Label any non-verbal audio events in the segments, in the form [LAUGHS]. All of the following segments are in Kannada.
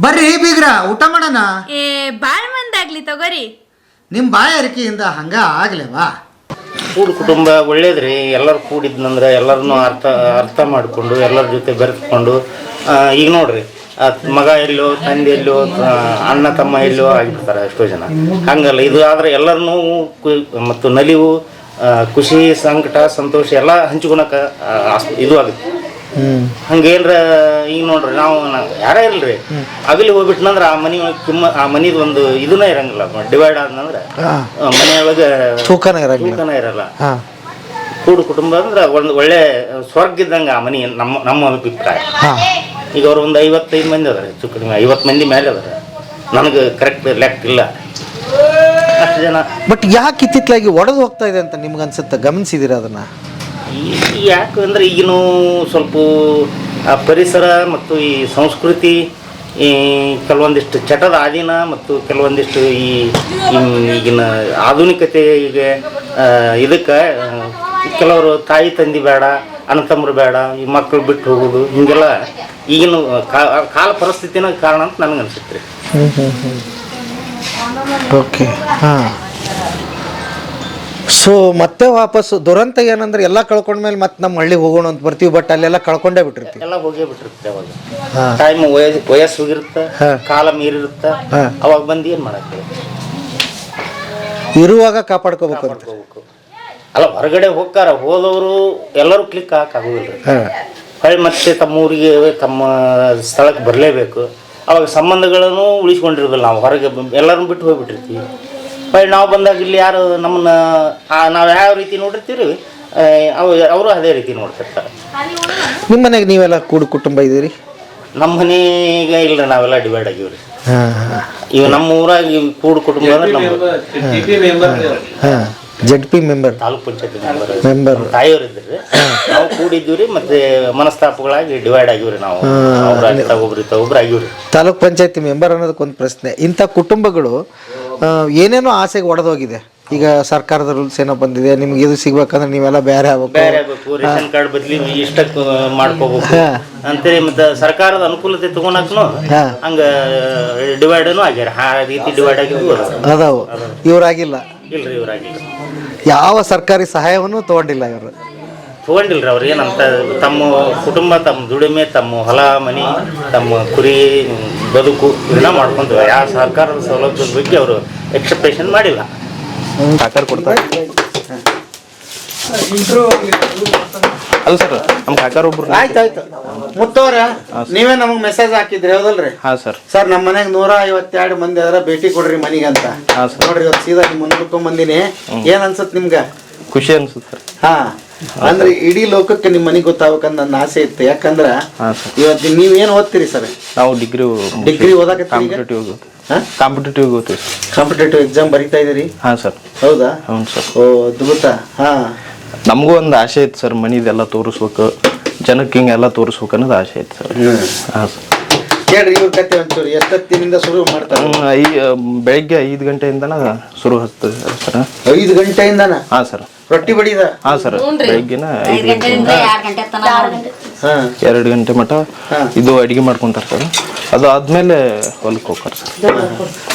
ಬರ್ರಿ ಬೀಗ್ರ ಊಟ ಮಾಡೋಣ. ಏ ಬಾಳ್ ಮಂದಾಗ್ಲಿ ತಗೋರಿ. ನಿಮ್ಮ ಬಾಯಾರಿಕೆಯಿಂದ ಹಂಗ ಆಗ್ಲೇವಾ? ಕೂಡು ಕುಟುಂಬ ಒಳ್ಳೇದ್ರಿ. ಎಲ್ಲರೂ ಕೂಡಿದ್ನಂದ್ರೆ ಎಲ್ಲರನ್ನೂ ಅರ್ಥ ಅರ್ಥ ಮಾಡಿಕೊಂಡು ಎಲ್ಲರ ಜೊತೆ ಬೆರೆತ್ಕೊಂಡು ಆ, ಈಗ ನೋಡ್ರಿ ಆ ಮಗ ಎಲ್ಲೋ ತಂದೆ ಎಲ್ಲೋ ಆ, ಅಣ್ಣ ತಮ್ಮ ಎಲ್ಲೋ ಆಗಿರ್ತಾರೆ ಎಷ್ಟೋ ಜನ. ಹಂಗಲ್ಲ ಇದು ಆದ್ರೆ ಎಲ್ಲರನ್ನೂ ಕು- ಮತ್ತು ನಲಿವು ಆ, ಖುಷಿ ಸಂಕಟ ಸಂತೋಷ ಎಲ್ಲ ಹಂಚ್ಕೊಳಕ ಆಸ್- ಇದು ಆಗುತ್ತೆ. ಹಂಗೇನ್ರ ಈಗ ನೋಡ್ರಿ ನಾವು ಯಾರ ಇಲ್ರಿ. ಅಗಲಿ ಹೋಗ್ಬಿಟ್ನಂದ್ರ ಆ ಮನಿ ತುಂಬ ಕಿಮ್ಮ ಆ ಮನಿದ್ ಒಂದು ಇದನ್ನ ಇರಂಗಿಲ್ಲ ಡಿವೈಡ್ ಆದ್ನಂದ್ರ ಮನೆಯೊಳಗ ತೂಕನ ತೂಕನ ಇರಲ್ಲ. ಕೂಡು ಕುಟುಂಬ ಅಂದ್ರೆ ಒಂದು ಒಳ್ಳೆ ಸ್ವರ್ಗ ಇದ್ದಂಗ ಆ ಮನಿ ನಮ್ಮ ನಮ್ಮ ಅಭಿಪ್ರಾಯ. ಈಗ ಅವ್ರು ಒಂದು ಐವತ್ತೈದು ಮಂದಿ ಅದಾರೆ ಹೆಚ್ಚು ಕಡಿಮೆ ಐವತ್ತು ಮಂದಿ ಮೇಲೆ ಅದಾರೆ. ನನಗೆ ಕರೆಕ್ಟ್ ಲೆಕ್ಕ ಇಲ್ಲ. ಅಷ್ಟು ಜನ. ಬಟ್ ಯಾಕೆ ಇತ್ತಿತ್ತಲಾಗಿ ಒಡೆದು ಹೋಗ್ತಾ ಇದೆ ಅಂತ ನಿಮ್ಗೆ ಅನ್ಸುತ್ತೆ? ಗಮನಿಸಿದಿರ ಅದನ್ನ? ಈ- ಯಾಕೆ ಅಂದರೆ ಈಗಿನ ಸ್ವಲ್ಪ ಪರಿಸರ ಮತ್ತು ಈ ಸಂಸ್ಕೃತಿ ಈ ಕೆಲವೊಂದಿಷ್ಟು ಚಟದ ಆದಿನ ಮತ್ತು ಕೆಲವೊಂದಿಷ್ಟು ಈ ಈಗಿನ ಆಧುನಿಕತೆಗೆ ಇದಕ್ಕೆ ಕೆಲವರು ತಾಯಿ ತಂದೆ ಬೇಡ ಅಣ್ಣತಮ್ಮರು ಬೇಡ, ಈ ಮಕ್ಕಳು ಬಿಟ್ಟು ಹೋಗೋದು, ಹಿಂಗೆಲ್ಲ ಈಗಿನ ಕಾಲ ಪರಿಸ್ಥಿತಿನ ಕಾರಣ ಅಂತ ನನಗೆ ಅನ್ಸುತ್ತೆ ಓಕೆ ಹಾ. ಸೊ ಮತ್ತೆ ವಾಪಸ್ ದುರಂತ ಏನಂದ್ರೆ ಎಲ್ಲ ಕಳ್ಕೊಂಡ ಮೇಲೆ ಮತ್ತೆ ನಮ್ಮ ಹಳ್ಳಿಗೆ ಹೋಗೋಣ ಅಂತ ಬರ್ತೀವಿ ಬಟ್ ಅಲ್ಲೆಲ್ಲ ಕಳ್ಕೊಂಡೇ ಬಿಟ್ಟಿರ್ತೀವಿ. ಎಲ್ಲ ಹೋಗೇ ಬಿಟ್ಟಿರ್ತೀವಿ ಅವಾಗ. ಟೈಮ್ ವಯಸ್ ವಯಸ್ಸು ಹೋಗಿರುತ್ತೆ ಕಾಲ ಮೀರಿರುತ್ತೆ. ಅವಾಗ ಬಂದು ಏನು ಮಾಡಕ್ಕೆ? ಇರುವಾಗ ಕಾಪಾಡ್ಕೋಬೇಕು ಅಂತ. ಅಲ್ಲ ಹೊರಗಡೆ ಹೋಗ್ತಾರ ಹೋದವರು ಎಲ್ಲರೂ ಕ್ಲಿಕ್ ಹಾಕಾಗೋದಿಲ್ಲ ಹೊಳ್ಳಿ ಮತ್ತೆ ತಮ್ಮ ಊರಿಗೆ ತಮ್ಮ ಸ್ಥಳಕ್ಕೆ ಬರಲೇಬೇಕು. ಅವಾಗ ಸಂಬಂಧಗಳನ್ನು ಉಳಿಸ್ಕೊಂಡಿರೋದಿಲ್ಲ ನಾವು ಹೊರಗೆ ಎಲ್ಲರನ್ನು ಬಿಟ್ಟು ಹೋಗ್ಬಿಟ್ಟಿರ್ತೀವಿ. ಹೊಳ್ಳಿ ನಾವು ಬಂದಾಗ ಇಲ್ಲಿ ಯಾರು ನಮ್ಮನ್ನ ನಾವು ಯಾವ ರೀತಿ ನೋಡಿರ್ತೀವಿ ಅವ ಅವು ಅವರು ಅದೇ ರೀತಿ ನೋಡ್ತಿರ್ತಾರೆ. ನಿಮ್ಮ ಮನೆಗೆ ನೀವೆಲ್ಲ ಕೂಡು ಕುಟುಂಬ ಇದ್ದೀರಿ? ನಮ್ಮ ಮನೆಗೆ ಇಲ್ಲ ನಾವೆಲ್ಲ ಡಿವೈಡ್ ಆಗಿವಿ ರೀ ಈಗ ನಮ್ಮ ಊರಾಗ ಕೂಡು ಕುಟುಂಬ ಅಂದ್ರೆ ನಮ್ಮ Z P member taluk panchayati member member. ತಾಯಿಯವ್ರು ಇದ್ರಿ ನಾವು ಕೂಡಿದ್ದೀವ್ರಿ ಮತ್ತೆ ಮನಸ್ತಾಪಗಳಾಗಿ ಡಿವೈಡ್ ಆಗಿವ್ರಿ ನಾವು. ಒಬ್ರ ಆಗಿವ್ರಿ. ತಾಲೂಕ್ ಪಂಚಾಯತಿ ಮೆಂಬರ್ ಅನ್ನೋದಕ್ಕೊಂದು ಪ್ರಶ್ನೆ. ಇಂಥ ಕುಟುಂಬಗಳು ಏನೇನೋ ಆಸೆಗೆ ಒಡೆದೋಗಿದೆ? ಈಗ ಸರ್ಕಾರದ ರೂಲ್ಸ್ ಏನೋ ಬಂದಿದೆ ನಿಮ್ಗೆ ಇದು ಸಿಗ್ಬೇಕಂದ್ರೆ ನೀವೆಲ್ಲ ಬೇರೆ ಆಗ್ಬೇಕು. ಬೇರೆ ಆಗ್ಬೇಕು ರೇಷನ್ ಕಾರ್ಡ್ ಬದ್ಲಿ ಇಷ್ಟಕ್ಕೆ ಮಾಡ್ಕೋಬೇಕು. ಅಂತೇಳಿ ಮತ್ತೆ ಸರ್ಕಾರದ ಅನುಕೂಲತೆ ತಗೊಂಡಾಕ್ನು. ಹಂಗ ಡಿವೈಡನು ಆಗ್ಯಾರ. ಆ ರೀತಿ ಡಿವೈಡ್ ಆಗಿದ್ವು ಅದಾವ. ಅದಾವು ಇವರಾಗಿಲ್ಲ. ಇಲ್ರಿ ಇವ್ರಾಗಿಲ್ಲ. ಯಾವ ಸರ್ಕಾರಿ ಸಹಾಯವನ್ನು ತಗೊಂಡಿಲ್ಲ ಇವರು. ತಗೊಂಡಿಲ್ರಿ ಅವ್ರು ಏನಂತ ತಮ್ಮ ಕುಟುಂಬ ತಮ್ಮ ದುಡಿಮೆ ತಮ್ಮ ಹೊಲ ಮನೆ ತಮ್ಮ ಕುರಿ ಬದುಕು ಇದನ್ನ ಮಾಡ್ಕೊಂತ ಯಾವ ಸರ್ಕಾರದ ಸೌಲಭ್ಯದ ಬಗ್ಗೆ ಅವರು ಎಕ್ಸೆಪ್ಟೇಷನ್ ಮಾಡಿಲ್ಲ. ಕಾಕರ್ ಕೊಡ್ತಾರೆ ಅಲ್ಲ ಸರ್ ನಮ್ಮ ಕಾಕರ್ ಒಬ್ರು ಆಯ್ತು ಮುತ್ತವ್ರ ನೀವೇ ನಮಗೆ ಮೆಸೇಜ್ ಹಾಕಿದ್ರಿ ಹೌದಲ್ರಿ? ಹಾ ಸರ್. ಸರ್ ನಮ್ಮ ಮನೆಗೆ ನೂರ ಐವತ್ತೆರಡು ಮಂದಿ ಅದರ ಭೇಟಿ ಕೊಡ್ರಿ ಮನೆಗೆ ಅಂತ. ಹಾ, ಸರ್. ನೋಡ್ರಿ ಇವತ್ತು ಸೀದಾ ನಿಮ್ಮ ಮುಂದ್ಕೊಂಡ್ ಬಂದಿನಿ. ಏನ್ ಅನ್ಸತ್ ನಿಮ್ಗ? ಖುಷಿ ಅನ್ಸುತ್ತೆ. ಹಾ ಅಂದ್ರೆ ಇಡೀ ಲೋಕಕ್ಕೆ ನಿಮ್ಮ ಮನೆಗೆ ಗೊತ್ತಾಗ್ಬೇಕಂತ ನನ್ನ ಆಸೆ ಇತ್ತು. ಯಾಕಂದ್ರ ಹಾ ಸರ್. ಇವತ್ತು ನೀವ್ ಏನ್ ಓದ್ತೀರಿ ಸರ್? ನಾವು ಡಿಗ್ರಿ ಡಿಗ್ರಿ ಓದಾಕತ್ತೀರಿ ಈಗ? ಕಾಂಪಿಟೇಟಿವ್ ಹಾ? ಕಾಂಪಿಟೇಟಿವ್ ಓದ್ತೀವಿ ಕಾಂಪಿಟೇಟಿವ್ ಎಕ್ಸಾಮ್ ಬರೀತಾ ಇದೀರಿ? ಹಾ ಸರ್. ಹೌದಾ? ಹ್ಞೂ ಸರ್. ಓ ಅದ್ಭುತ. ಹಾ. ನಮಗೂ ಒಂದು ಆಸೆ ಐತೆ ಸರ್ ಮನಿದೆಲ್ಲ ತೋರಿಸ್ಬೇಕು. ಜನಕ್ಕೆ ಹಿಂಗೆಲ್ಲ ತೋರಿಸ್ಬೇಕು ಅನ್ನೋದು ಆಸೆ ಇತ್ತು ಸರ್. ಹಾಂ ಸರ್. ಕೇಳ್ರಿ ಇವ್ರ ಕತೆ ಒಂಚೂರು. ಎಷ್ಟೊತ್ತಿನಿಂದ ಶುರು ಮಾಡ್ತಾರೆ? ಹ್ಮ್, ಐ ಬೆಳಗ್ಗೆ ಐದು ಗಂಟೆಯಿಂದನ ಶುರು ಹಚ್ತದೆ ಸರ್. ಐದು ಗಂಟೆಯಿಂದನ? ಹಾಂ ಸರ್. ರೊಟ್ಟಿ ಬಡಿದ? ಹಾಂ ಸರ್. ಬೆಳಗ್ಗೆನ ಐದು ಗಂಟೆಯಿಂದ ಹಾ. ಎರಡು ಗಂಟೆ ಮಟ ಇದು ಅಡಿಗೆ ಮಾಡ್ಕೊಂತಾರೆ ಸರ್. ಅದು ಆದ್ಮೇಲೆ ಹೊಲಕ್ಕೆ ಹೋಗ್ತಾರೆ ಸರ್.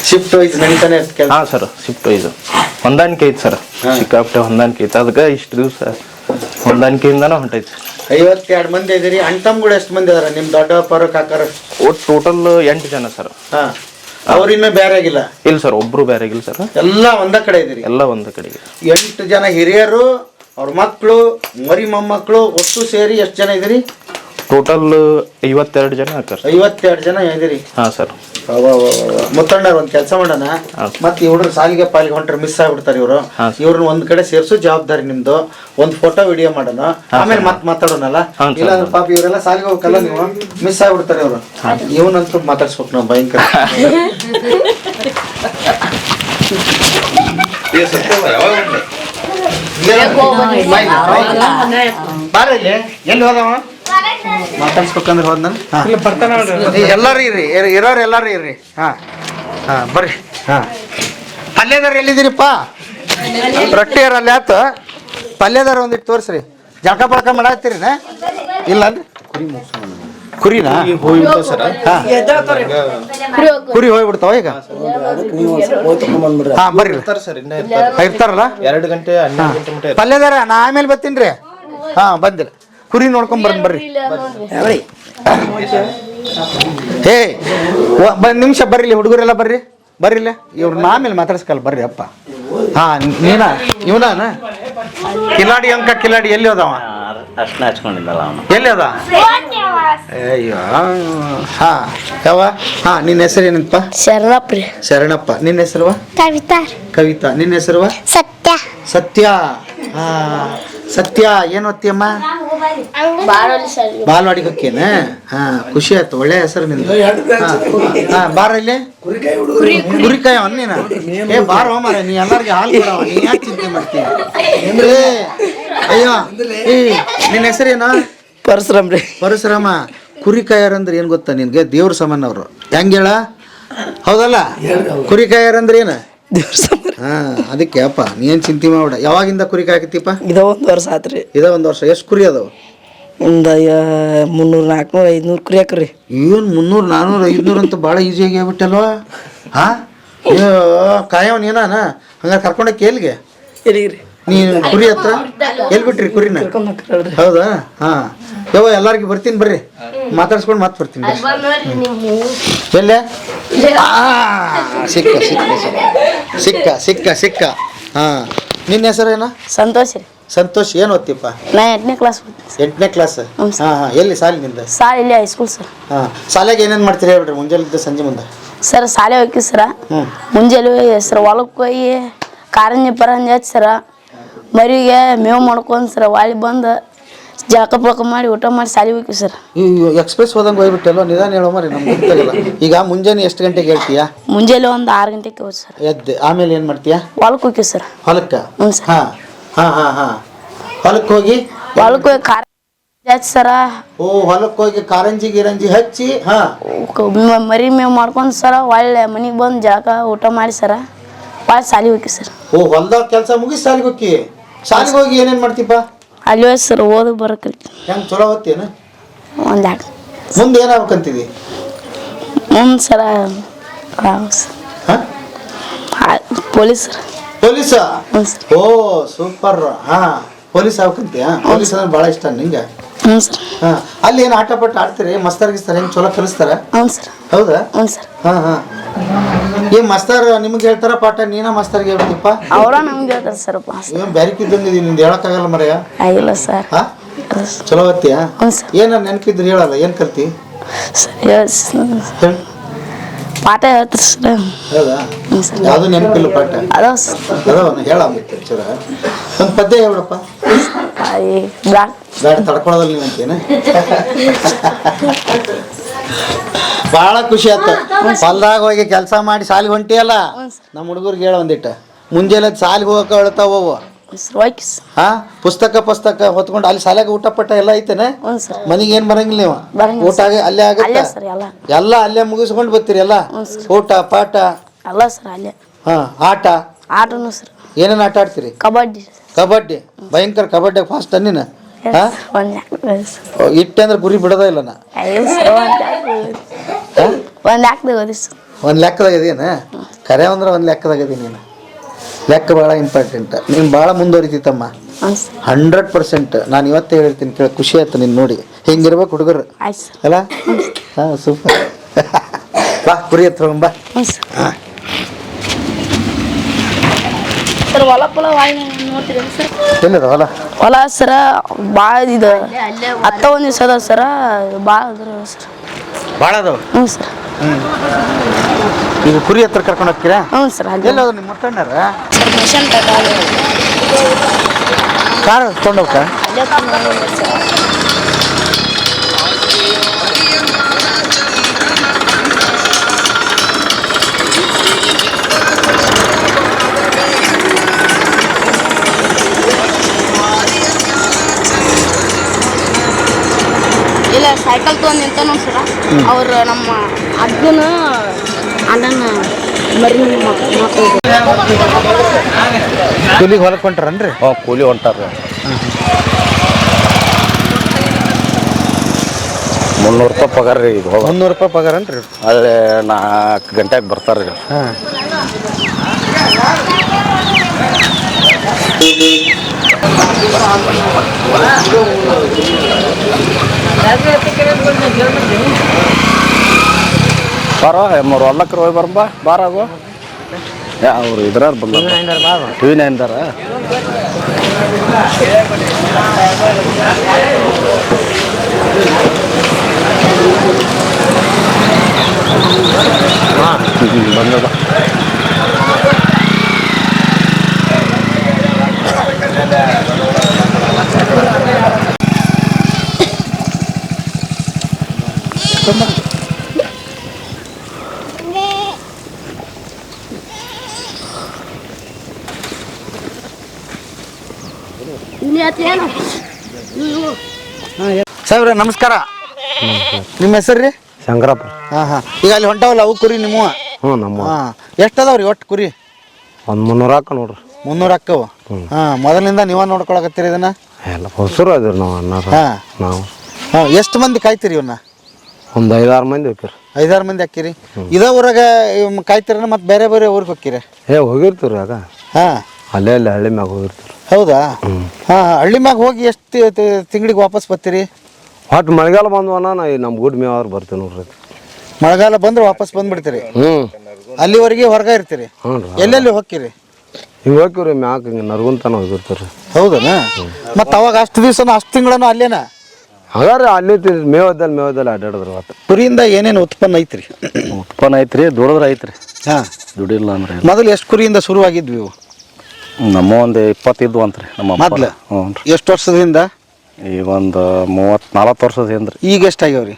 ಶಿಫ್ಟ್ ವೈಸ್ ನಡೀತಾನೆ ಹಾ ಹಾಂ ಸರ್. Shift wise. ಹೊಂದಾಣಿಕೆ ಐತೆ ಸರ್. ಸಿಕ್ಕಾಪಟ್ಟೆ ಹೊಂದಾಣಿಕೆ ಐತೆ. ಅದಕ್ಕೆ ಇಷ್ಟು ದಿವಸ ಹೊಂದಾಣಿಕೆಯಿಂದನೇ ಹೊಂಟೈತೆ. ಐವತ್ತೆರಡು ಮಂದಿ ಇದೀರಿ. ಅಣ್ಣ ತಮ್ಗಳು ಎಷ್ಟು ಮಂದಿ ಅದಾರ ನಿಮ್ಮ ದೊಡ್ಡ ದೊಡ್ಡಪ್ಪರು ಕಾಕರು? ಒಟ್ಟು ಟೋಟಲ್ ಎಂಟು ಜನ ಸರ್. ಹಾ. ಅವ್ರಿನ್ನೂ ಬೇರೆ ಆಗಿಲ್ಲ ಇಲ್ಲ ಸರ್ ಒಬ್ರು ಬೇರೆ ಆಗಿಲ್ಲ ಸರ್. ಎಲ್ಲ ಒಂದ ಕಡೆ ಇದೀರಿ ಎಲ್ಲ ಒಂದೇ ಕಡೆ ಎಂಟು ಜನ ಹಿರಿಯರು ಅವ್ರ ಮಕ್ಕಳು ಮರಿ ಮೊಮ್ಮಕ್ಕಳು ಒಟ್ಟು ಸೇರಿ ಎಷ್ಟು ಜನ ಇದೀರಿ ಟೋಟಲ್ ಐವತ್ತೆರಡು ಜನ ಹಾಕರ್ ಐವತ್ತೆರಡು ಜನ ಇದೀರಿ ಹಾ ಸರ್ ಮುತ್ತಣ್ಣ ಒಂದು ಕೆಲಸ ಮಾಡೋಣ. ಮತ್ತೆ ಇವ್ರ ಸಾಲಿಗೆ ಪಾಲಿಗೆ ಹೊಂಟ್ರೆ ಮಿಸ್ ಆಗ್ಬಿಡ್ತಾರೆ ಇವರು. ಇವ್ರನ್ನ ಒಂದ್ ಕಡೆ ಸೇರ್ಸು ಜವಾಬ್ದಾರಿ ನಿಮ್ದು. ಒಂದ್ ಫೋಟೋ ವಿಡಿಯೋ ಮಾಡೋಣ. ಆಮೇಲೆ ಮತ್ ಮಾತಾಡೋಣಲ್ಲ? ಇಲ್ಲಾಂದ್ರೆ ಇಲ್ಲ ಪಾಪ ಇವರೆಲ್ಲ ಸಾಲಿಗೆ ಹೋಗಲ್ಲ ನೀವು. ಮಿಸ್ ಆಗ್ಬಿಡ್ತಾರೆ ಇವರು. ಇವನಂತೂ ಮಾತಾಡ್ಸ್ಬೇಕು ನಾವು ಭಯಂಕರ. ಬಾರ ಇಲ್ಲಿ. ಎಲ್ಲಿ ಹೋದವ? ಮಾತಾಡ್ಸ್ಬೇಕಂದ್ರೆ ಹೋದ್ನ ಎಲ್ಲಾರು ಇರ್ರಿ ಇರ್- ಇರೋರು ಎಲ್ಲಾರು ಇರ್ರಿ ಹಾ ಹಾಂ ಬರ್ರಿ. ಹಾ. ಪಲ್ಯದಾರ ಎಲ್ಲಿದ್ದೀರಿಪ್ಪ? ರೊಟ್ಟಿ ಅಲ್ಲಿ ಆತು. ಪಲ್ಯದಾರ ಒಂದಿಟ್ಟು ತೋರಿಸ್ರಿ. ಜಳಕ ಪಳಕ ಮಾಡತ್ತೀರಿನ ಇಲ್ಲ ಕುರಿನಾ? ಕುರಿ ಹೋಗ್ಬಿಡ್ತಾವ ಈಗ? ಹಾ ಬರ್ರಿ. ಇರ್ತಾರಲ್ಲ? ಎರಡು ಗಂಟೆ ಪಲ್ಯದಾರ ನಾ ಆಮೇಲೆ ಬರ್ತೀನಿ ರೀ. ಹಾ ಬಂದಿರ. ಕುರಿ ನೋಡ್ಕೊಂಡ್ ಬರ್ರಿ. ಬರ್ರಿ. ಏ ಒಂದು ನಿಮಿಷ ಬರ್ರಿ ಹುಡುಗರೆಲ್ಲ ಬರ್ರಿ. ಬರ್ರಿ ಇವ್ರ ನಾಮೇಲೆ ಆಮೇಲೆ ಮಾತಾಡ್ಸ್ಕಲ್ಲ ಬರ್ರಿ ಅಪ್ಪ. ಹಾ ನೀನ? ಇವನ ಕಿಲಾಡಿ ಅಂಕ ಕಿಲಾಡಿ ಎಲ್ಲಿ ಹೋದವ ಹಚ್ಕೊಂಡಿದ್ದಲ್ಲ ಅವನು. ಎಲ್ಲಿ ಅದ? ಅಯ್ಯೋ ಹಾ ಯಾವ? ಹಾ ನಿನ್ನ ಹೆಸರು ಏನಂತಪ್ಪ? ಶರಣಪ್ರಿ ಶರಣಪ್ಪ. ನಿನ್ನ ಹೆಸರುವ ಕವಿತಾ ಕವಿತಾ. ನಿನ್ನ ಹೆಸರುವ ಸತ್ಯ. ಸತ್ಯ. ಹಾ ಸತ್ಯ. ಏನು ಓದ್ತೀಯಮ್ಮ? ಬಾಲ್ವಾಡಿಗೆ ಹೋಕ್ಕೇನ ಹಾ ಖುಷಿ ಆಯ್ತು ಒಳ್ಳೆ ಹೆಸರು ನಿಂದು. ಹಾ, ಹಾ ಬಾರ ಇಲ್ಲಿ? ಕುರಿಕಾಯ ಅನ್ನೇನ ಏ ಬಾರ ಮಾರ ನೀ ಎಲ್ಲರಿಗೆ ಹಾಲು ಕೊಡವ ನೀ ಯಾಕೆ ಚಿಂತೆ ಮಾಡ್ತೀನಿ ಅಯ್ಯೋ ಏ ನಿನ್ನ ಹೆಸರೇನ? ಪರಶುರಾಮ್ ರೀ. ಪರಶುರಾಮ. ಕುರಿಕಾಯರಂದ್ರೆ ಏನು ಗೊತ್ತಾ ನಿನ್ಗೆ? ದೇವ್ರ ಸಮಾನ ಅವರು. ಹೆಂಗೇಳ ಹೇಳ? ಹೌದಲ್ಲ? ಕುರಿಕಾಯರಂದ್ರೆ ಏನು? ದೇವ್ರ ಸಮಾನ ಹಾ ಅದಕ್ಕೆ ಅಪ್ಪ ನೀ ಚಿಂತೆ ಮಾಡ್ಬೇಡ. ಯಾವಾಗಿಂದ ಕುರಿ ಕಾಯಕತ್ತಿಪ್ಪ? ಇದ ಒಂದು ವರ್ಷ ಆತ್ರಿ. ಇದ ಒಂದ್ ವರ್ಷ. ಎಷ್ಟು ಕುರಿ ಅದಾವ? ಒಂದು ಮುನ್ನೂರು ನಾಲ್ಕುನೂರು ಐದುನೂರು ಕುರಿ ಹಾಕ್ರಿ. ಏನ್ ಮುನ್ನೂರು ನಾನ್ನೂರು ಐದುನೂರು ಅಂತ ಭಾಳ ಈಸಿಯಾಗಿ ಆಗ್ಬಿಟ್ಟಲ್ವಾ? ಹಾ? ಅಯ್ಯೋ ಕಾಯವ ನೀನಾನ ಹಂಗಾರೆ ಕರ್ಕೊಂಡೋಗಿ ಎಲ್ಲಿಗೆ? ರೀ ನೀನು ಕುರಿ ಹತ್ರ? ಎಲ್ಲಿ ಬಿಟ್ರಿ ಕುರಿನ? ಕರ್ಕೊಂಡ್ ಹೌದಾ? ಹಾ. ಯವ್ವ ಎಲ್ಲಾರ್ಗಿ ಬರ್ತೀನಿ ಬರ್ರಿ. ಮಾತಾಡ್ಸ್ಕೊಂಡು ಮತ್ತೆ ಬರ್ತೀನಿ ಬರ್ರಿ. ಎಲ್ಲೇ? ಆ, ಸಿಕ್ಕ ಸಿಕ್ಕ ಸಿಕ್ಕ ಸಿಕ್ಕ ಸಿಕ್ಕ ಸಿಕ್ಕ. ಹಾ. ನಿನ್ನ ಹೆಸರೇನ? ಸಂತೋಷ್ ರೀ. ಸಂತೋಷ್ ಏನು ಓದ್ತಿಪ್ಪ? ನಾ ಎಂಟನೇ ಕ್ಲಾಸ್ ಎಂಟನೇ ಕ್ಲಾಸ್ ಹಾ ಹಾ. ಎಲ್ಲಿ ಸಾಲಿನಿಂದ ಸಾಲ ಇಲ್ಲಿ ಹೈಸ್ಕೂಲ್ ಸರ್. ಹಾ. ಶಾಲೆಗೆ ಏನೇನು ಮಾಡ್ತೀರಿ ಹೇಳ್ಬಿಡ್ರಿ ಮುಂಜಾನೆ ಸಂಜೆ ಮುಂದೆ? ಸರ್ ಶಾಲೆ ಹೋಗಿ ಸರ. ಹ್ಞೂ ಮುಂಜಾನೆ ಸರ್ ಹೊಲಕ್ಕೆ ಹೋಗಿ ಕಾರಂಜಿ ಪರಂಜಿ ಹಚ್ಚಿ ಸರ. ಮರಿಗೆ ಮೇವು ಮಾಡ್ಕೊಂಡು ಸರ್ ವಾಳಿ ಬಂದು. ಜಳಕ ಪಳಕ ಮಾಡಿ ಊಟ ಮಾಡಿ ಸಾಲಿ ಹೋಗಿ ಸರ್. ಈ ಎಕ್ಸ್ಪ್ರೆಸ್ ಹೋದಂಗೆ ಹೋಗ್ಬಿಟ್ಟಲ್ಲ? ನಿಧಾನ ಹೇಳೋ ಮಾರಿ ನಮ್ಗೆ ಗೊತ್ತಾಗಲ್ಲ. ಈಗ ಮುಂಜಾನೆ ಎಷ್ಟು ಗಂಟೆಗೆ ಹೇಳ್ತೀಯಾ? ಮುಂಜಾನೆ ಒಂದು ಆರು ಗಂಟೆಗೆ ಹೋಗಿ ಸರ್. ಎದ್ದು ಆಮೇಲೆ ಏನು ಮಾಡ್ತೀಯಾ? ಹೊಲಕ್ಕೆ ಹೋಗಿ ಸರ್. ಹೊಲಕ್ಕೆ? ಹ್ಞೂ ಸರ್. ಹಾಂ ಹಾಂ ಹಾಂ ಹಾಂ. ಹೊಲಕ್ಕೆ ಹೋಗಿ? ಹೊಲಕ್ಕೆ ಹೋಗಿ ಕಾರಂಜಿ ಹಚ್ಚಿ ಸರ. ಓ ಹೊಲಕ್ಕೆ ಹೋಗಿ ಕಾರಂಜಿ ಗಿರಂಜಿ ಹಚ್ಚಿ ಹಾಂ. ಮ- ಮರಿ ಮೇವು ಮಾಡ್ಕೊಂಡು ಸರ ಒಳ್ಳೆ ಮನೆಗೆ ಬಂದು ಜಳಕ ಊಟ ಮಾಡಿ ಸರ. ಭಾಳ ಸಾಲಿ ಹೋಗಿ ಸರ್. ಓ ಹೊಲ್ದಾಗ ಕೆಲಸ ಮುಗಿಸಿ ಸಾಲಿಗೆ ಹೋಗಿ ಸಾಲಿಗೆ ಹೋಗಿ ಏನೇನು ಮಾಡ್ತೀಪ ಅಲ್ಲಿ ಹೆಸರು ಸರ್ ಓದು ಬರೋಕೆ ಹೆಂಗೆ ಚಲೋ ಓದ್ತೀನ ಒಂದು ಎರಡು ಮುಂದೆ ಏನಾಗ್ಬೇಕಂತಿದಿ ಮುಂದೆ ಸರ ಪೊಲೀಸ್. ಸರ್. ಪೊಲೀಸ ಓ ಸೂಪರ್. ಹಾ ಪೊಲೀಸ್ ಆಗ್ಬೇಕಂತೀಯ? ಪೊಲೀಸ್ ಅಂದ್ರೆ ಭಾಳ ಇಷ್ಟ ನಿಂಗೆ? ಹ್ಞೂ ಸರ್. ಹಾಂ ಅಲ್ಲಿ ಏನು ಆಟ ಪಟ್ಟ ಆಡ್ತೀರಿ? ಮಸ್ತರ್ ಗಿಸ್ತಾರ ಹೆಂಗೆ ಚಲೋ ಕಲಿಸ್ತಾರ? ಹ್ಞೂ ಸರ್. ಹೌದಾ? ಹ್ಞೂ ಸರ್. ಹಾಂ ಹಾಂ. ಈ ಮಸ್ತರ್ ನಿಮ್ಗೆ ಹೇಳ್ತಾರ ಪಾಠ ನೀನ ಮಸ್ತಾರ್ಗೆ ಹೇಳ್ತೀಪ್ಪ ಅವರ ನಮ್ಗೆ ಹೇಳ್ತಾರೆ ಸರ್ ಪಾಸ್ ಏನು ಬ್ಯಾರಿಕಿದ್ದಂಗೆ ನಿಂದು ಹೇಳಕ್ಕಾಗಲ್ಲ ಮರೆಯ ಆಗಿಲ್ಲ ಸರ್. ಹಾ? ಚಲೋ ಓದ್ತೀಯಾ ಹ್ಞೂ ಸರ್. ಏನ ನೆನಪಿದ್ರೆ ಹೇಳಲ್ಲ ಏನು ಕಲ್ತಿ? ಸರ್ ಹೇಳ್ ಸರ್. ಹೇಳು. ಪಾಠ ಹೇಳ್ತಾರೆ ಸರ್. ಹೌದಾ? ಹ್ಞೂ ಸರ್. ಯಾವುದು ನೆನಪಿಲ್ಲ ಪಾಠ? ಅದಾವ ಸರ್. ಅದಾವ ಹೇಳ ಚೂರ ಒಂದು ಪದ್ಯ ಹೇಳ್ಬಿಡಪ್ಪ. ಈ ಬ್ಲಾಕ್ ಬೇಡ ತಡ್ಕೊಳ್ಳೋದಲ್ಲ ನೀವು ಭಾಳ ಖುಷಿ ಆಯ್ತು ಹೊಲ್ದಾಗ ಹೋಗಿ ಕೆಲಸ ಮಾಡಿ ಸಾಲಿಗೆ ಹೊಂಟಿಯಲ್ಲ ನಮ್ಮ ಹುಡುಗರಿಗೆ ಹೇಳ ಒಂದಿಟ್ಟ ಮುಂಜಾನೆ ಸಾಲಿಗೆ ಹೋಗಕ್ಕೆ ಹೇಳ್ತಾವ ಅವು ಹಾ ಪುಸ್ತಕ ಪುಸ್ತಕ ಹೊತ್ಕೊಂಡು ಅಲ್ಲಿ ಶಾಲೆಗೆ ಊಟ ಪಟ್ಟ ಎಲ್ಲ ಐತೇನೆ? ಮನಿಗೆ ಏನು ಬರಂಗಿಲ್ಲ ನೀವು? ಊಟ ಅಲ್ಲೇ ಆಗತ್ತ? ಎಲ್ಲ. ಅಲ್ಲೇ ಮುಗಿಸ್ಕೊಂಡು ಬರ್ತೀರಿ ಎಲ್ಲ? ಊಟ ಪಾಠ? ಅಲ್ಲ ಸರ್ ಅಲ್ಲೇ. ಹಾ ಆಟ? ಆಟನು ಸರ್. ಏನೇನು ಆಟ ಆಡ್ತೀರಿ? ಕಬಡ್ಡಿ ಕಬಡ್ಡಿ? ಭಯಂಕರ ಕಬಡ್ಡಿ ಫಾಸ್ಟ್ ಅನ್ನಿನ ಇಟ್ಟೆ ಅಂದ್ರೆ ಗುರಿ ಬಿಡೋದೇ ಇಲ್ಲ ನಾ. ಒಂದು ಹಾಕ್ದೆ ಓದಿ ಸರ್ ಒಂದು ಲೆಕ್ಕದಾಗ ಇದೀನ ಕರೆ ಅಂದ್ರೆ ಒಂದು ಲೆಕ್ಕದಾಗ ಇದೀನಿ ನೀನು. ಲೆಕ್ಕ ಭಾಳ ಇಂಪಾರ್ಟೆಂಟ್ ನೀನು ಭಾಳ ಮುಂದುವರಿತಮ್ಮ ಸರ್ ಹಂಡ್ರೆಡ್ ಪರ್ಸೆಂಟ್ ನಾನು ಇವತ್ತೇ ಹೇಳ್ತೀನಿ ಕೇಳಿ ಖುಷಿ ಆಯ್ತು ನೀನು ನೋಡಿ. ಹಿಂಗಿರ್ಬೇಕು ಹುಡುಗರು. ಆಯ್ತು ಸರ್ ಅಲ್ಲ? ಹಾಂ ಸೂಪರ್ ಬಾ ಕುರಿ ಹತ್ರ ಹೋಗೋಣ ಬಾ. ಹ್ಞೂ ಸರ್ ಹಾಂ. ಸರ್ ಹೊಲ ಪೊಲ ವಾಯಿ ನೋಡ್ತೀರಿ ಸರ್? ಎಲ್ಲದ ಹೊಲ? ಹೊಲ ಸರ ಭಾಳ ಇದು. ಹತ್ತ ಒಂದು ದಿವಸ ಅದ ಸರ ಭಾಳ ಅದ್ರ ಸರ್. ಭಾಳ ಅದಾವ? ಹ್ಞೂ ಸರ್. ಈಗ ಕುರಿ ಹತ್ರ ಕರ್ಕೊಂಡು ಹೋಗ್ತೀರಾ? ಹ್ಞೂ ಸರ್ ಅಲ್ಲಿ ಎಲ್ಲದ ನಿಮ್ಮ ಮುಟ್ಟಣ್ಣಾರ ಮಿಷನ್ ಕಾರ್ ತೊಗೊಂಡು ಹೋಗ್ತಾ ಇಲ್ಲ ಸೈಕಲ್ ತೊಗೊಂಡು ನಿಂತಾನು ಸರ ಅವ್ರು ನಮ್ಮ ಅಜ್ಜನ ಅಣ್ಣನ ಮರಿ ಮಕ್ಕಳು ಕೂಲಿಗೆ ಹೊಲಕ್ಕೆ ಹೊಂಟಾರನ್ರಿ? ಹಾಂ ಕೂಲಿ ಹೊಂಟಾರ ಮುನ್ನೂರು ರೂಪಾಯಿ ಪಗಾರ ರೀ ಈಗ ಹೋಗ ಮುನ್ನೂರು ರೂಪಾಯಿ ಪಗಾರ ಅನ್ರಿ ಅಲ್ಲೇ ನಾಲ್ಕು ಗಂಟೆಗೆ ಬರ್ತಾರೆ ರೀ ಹಾಂ. ಬಾರ ಎಮ್ಮರು ಹೊಲ್ಲಕ್ರ ಹೋಗಿ ಬರಂಬ ಬಾರ ಆಗು ಅವ್ರು ಇದ್ರಾರ ಬಂದ ಟಿ ವಿ ನೈನ್ದಾರ ಬಂದದ ಸಾಹೇಬ್ರೆ ನಮಸ್ಕಾರ. ನಿಮ್ಮ ಹೆಸರು ರೀ? ಶಂಕರಪ್ಪ. ಹಾಂ ಹಾಂ. ಈಗ ಅಲ್ಲಿ ಹೊಂಟಾವಲ್ಲ ಅವು ಕುರಿ ನಿಮ್ಮ ಹ್ಞೂ ನಮ್ಮ ಹಾಂ. ಎಷ್ಟು ಅದಾವ್ರಿ ಒಟ್ಟು ಕುರಿ? ಒಂದು ಮುನ್ನೂರು ಹಾಕ ನೋಡ್ರಿ. ಮುನ್ನೂರು ಅಕ್ಕವು ಹಾಂ ಮೊದಲಿಂದ ನೀವ ನೋಡ್ಕೊಳಕತ್ತೀರಿ ಇದನ್ನ? ಎಲ್ಲ ಹೊಸರು ಅದ್ರಿ ನಾವು ಅನ್ನ ಹಾಂ. ನಾವು. ಹಾಂ ಎಷ್ಟು ಮಂದಿ ಕಾಯ್ತೀರಿ ಇವನ್ನ? ಒಂದು ಐದಾರು ಮಂದಿ ಹೋಗ್ತೀರಿ ಐದಾರು ಮಂದಿ ಹಾಕಿರಿ? ಇದೇ ಊರಾಗ ಕಾಯ್ತಿರ ಮತ್ತೆ ಬೇರೆ ಬೇರೆ ಊರಿಗೆ ಹೋಗ್ತೀರಿ ಏ ಹೋಗಿರ್ತೀವಿ ಆಗ. ಹಾಂ. ಅಲ್ಲೇ ಅಲ್ಲೇ ಹಳ್ಳಿ ಮ್ಯಾಗ ಹೋಗಿರ್ತೀರಿ ಹೌದಾ? ಹಾಂ ಹಳ್ಳಿ ಮ್ಯಾಗ ಹೋಗಿ ಎಷ್ಟು ತಿಂಗಳಿಗೆ ವಾಪಸ್ ಬರ್ತೀರಿ? ಒಟ್ಟು ಮಳೆಗಾಲ ಬಂದ್ವನ ನಾ ನಮ್ಮ ಗುಡ್ ಮೇವ್ರು ಬರ್ತೀವಿ ನೋಡ್ರಿ ಮಳೆಗಾಲ ಬಂದ್ರೆ ವಾಪಸ್ ಬಂದ್ಬಿಡ್ತೀರಿ? ಹ್ಞೂ ಅಲ್ಲಿವರೆಗೆ ಹೊರಗೆ ಇರ್ತೀರಿ? ಎಲ್ಲೆಲ್ಲಿ ಹೋಗ್ತೀರಿ ಹಿಂಗೆ ಹೋಗ್ತೀವ್ರಿ ಮ್ಯಾಕ್ ಹಿಂಗೆ ನರ್ಗುಂತಾನ ಹೋಗಿರ್ತೀವಿ ಹೌದಾ ಮತ್ತೆ ಅವಾಗ ಅಷ್ಟು ದಿವಸನ ಅಷ್ಟು ತಿಂಗಳನ ಅಲ್ಲೇನ? ಹಾಗಾದ್ರೆ ಅಲ್ಲಿ ಮೇವದಲ್ಲಿ ಮೇವದಲ್ಲಿ ಅಡ್ಡಾಡಿದ್ರು ಮತ್ತೆ. ಕುರಿಯಿಂದ ಏನೇನು ಉತ್ಪನ್ನ ಐತ್ರಿ? ಉತ್ಪನ್ನ ಐತ್ರಿ ದುಡಿದ್ರೆ ಐತ್ರಿ. ಹಾಂ. ದುಡಿಲ್ಲ ಅಂದ್ರೆ ಮೊದಲು ಎಷ್ಟು ಕುರಿಯಿಂದ ಶುರುವಾಗಿದ್ವಿ ಇವು? ನಮ್ಮ ಒಂದು ಇಪ್ಪತ್ತಿದ್ವು ಅಂತ್ರಿ ನಮ್ಮ ಅಪ್ಪ. ಮೊದ್ಲು? ಹ್ಞೂ ರೀ. ಎಷ್ಟು ವರ್ಷದಿಂದ? ಈಗ ಒಂದು ಮೂವತ್ತು ನಲ್ವತ್ತು ವರ್ಷದ ಏನ್ರಿ ಈಗ ಎಷ್ಟಾಗ್ಯಾವ್ರಿ?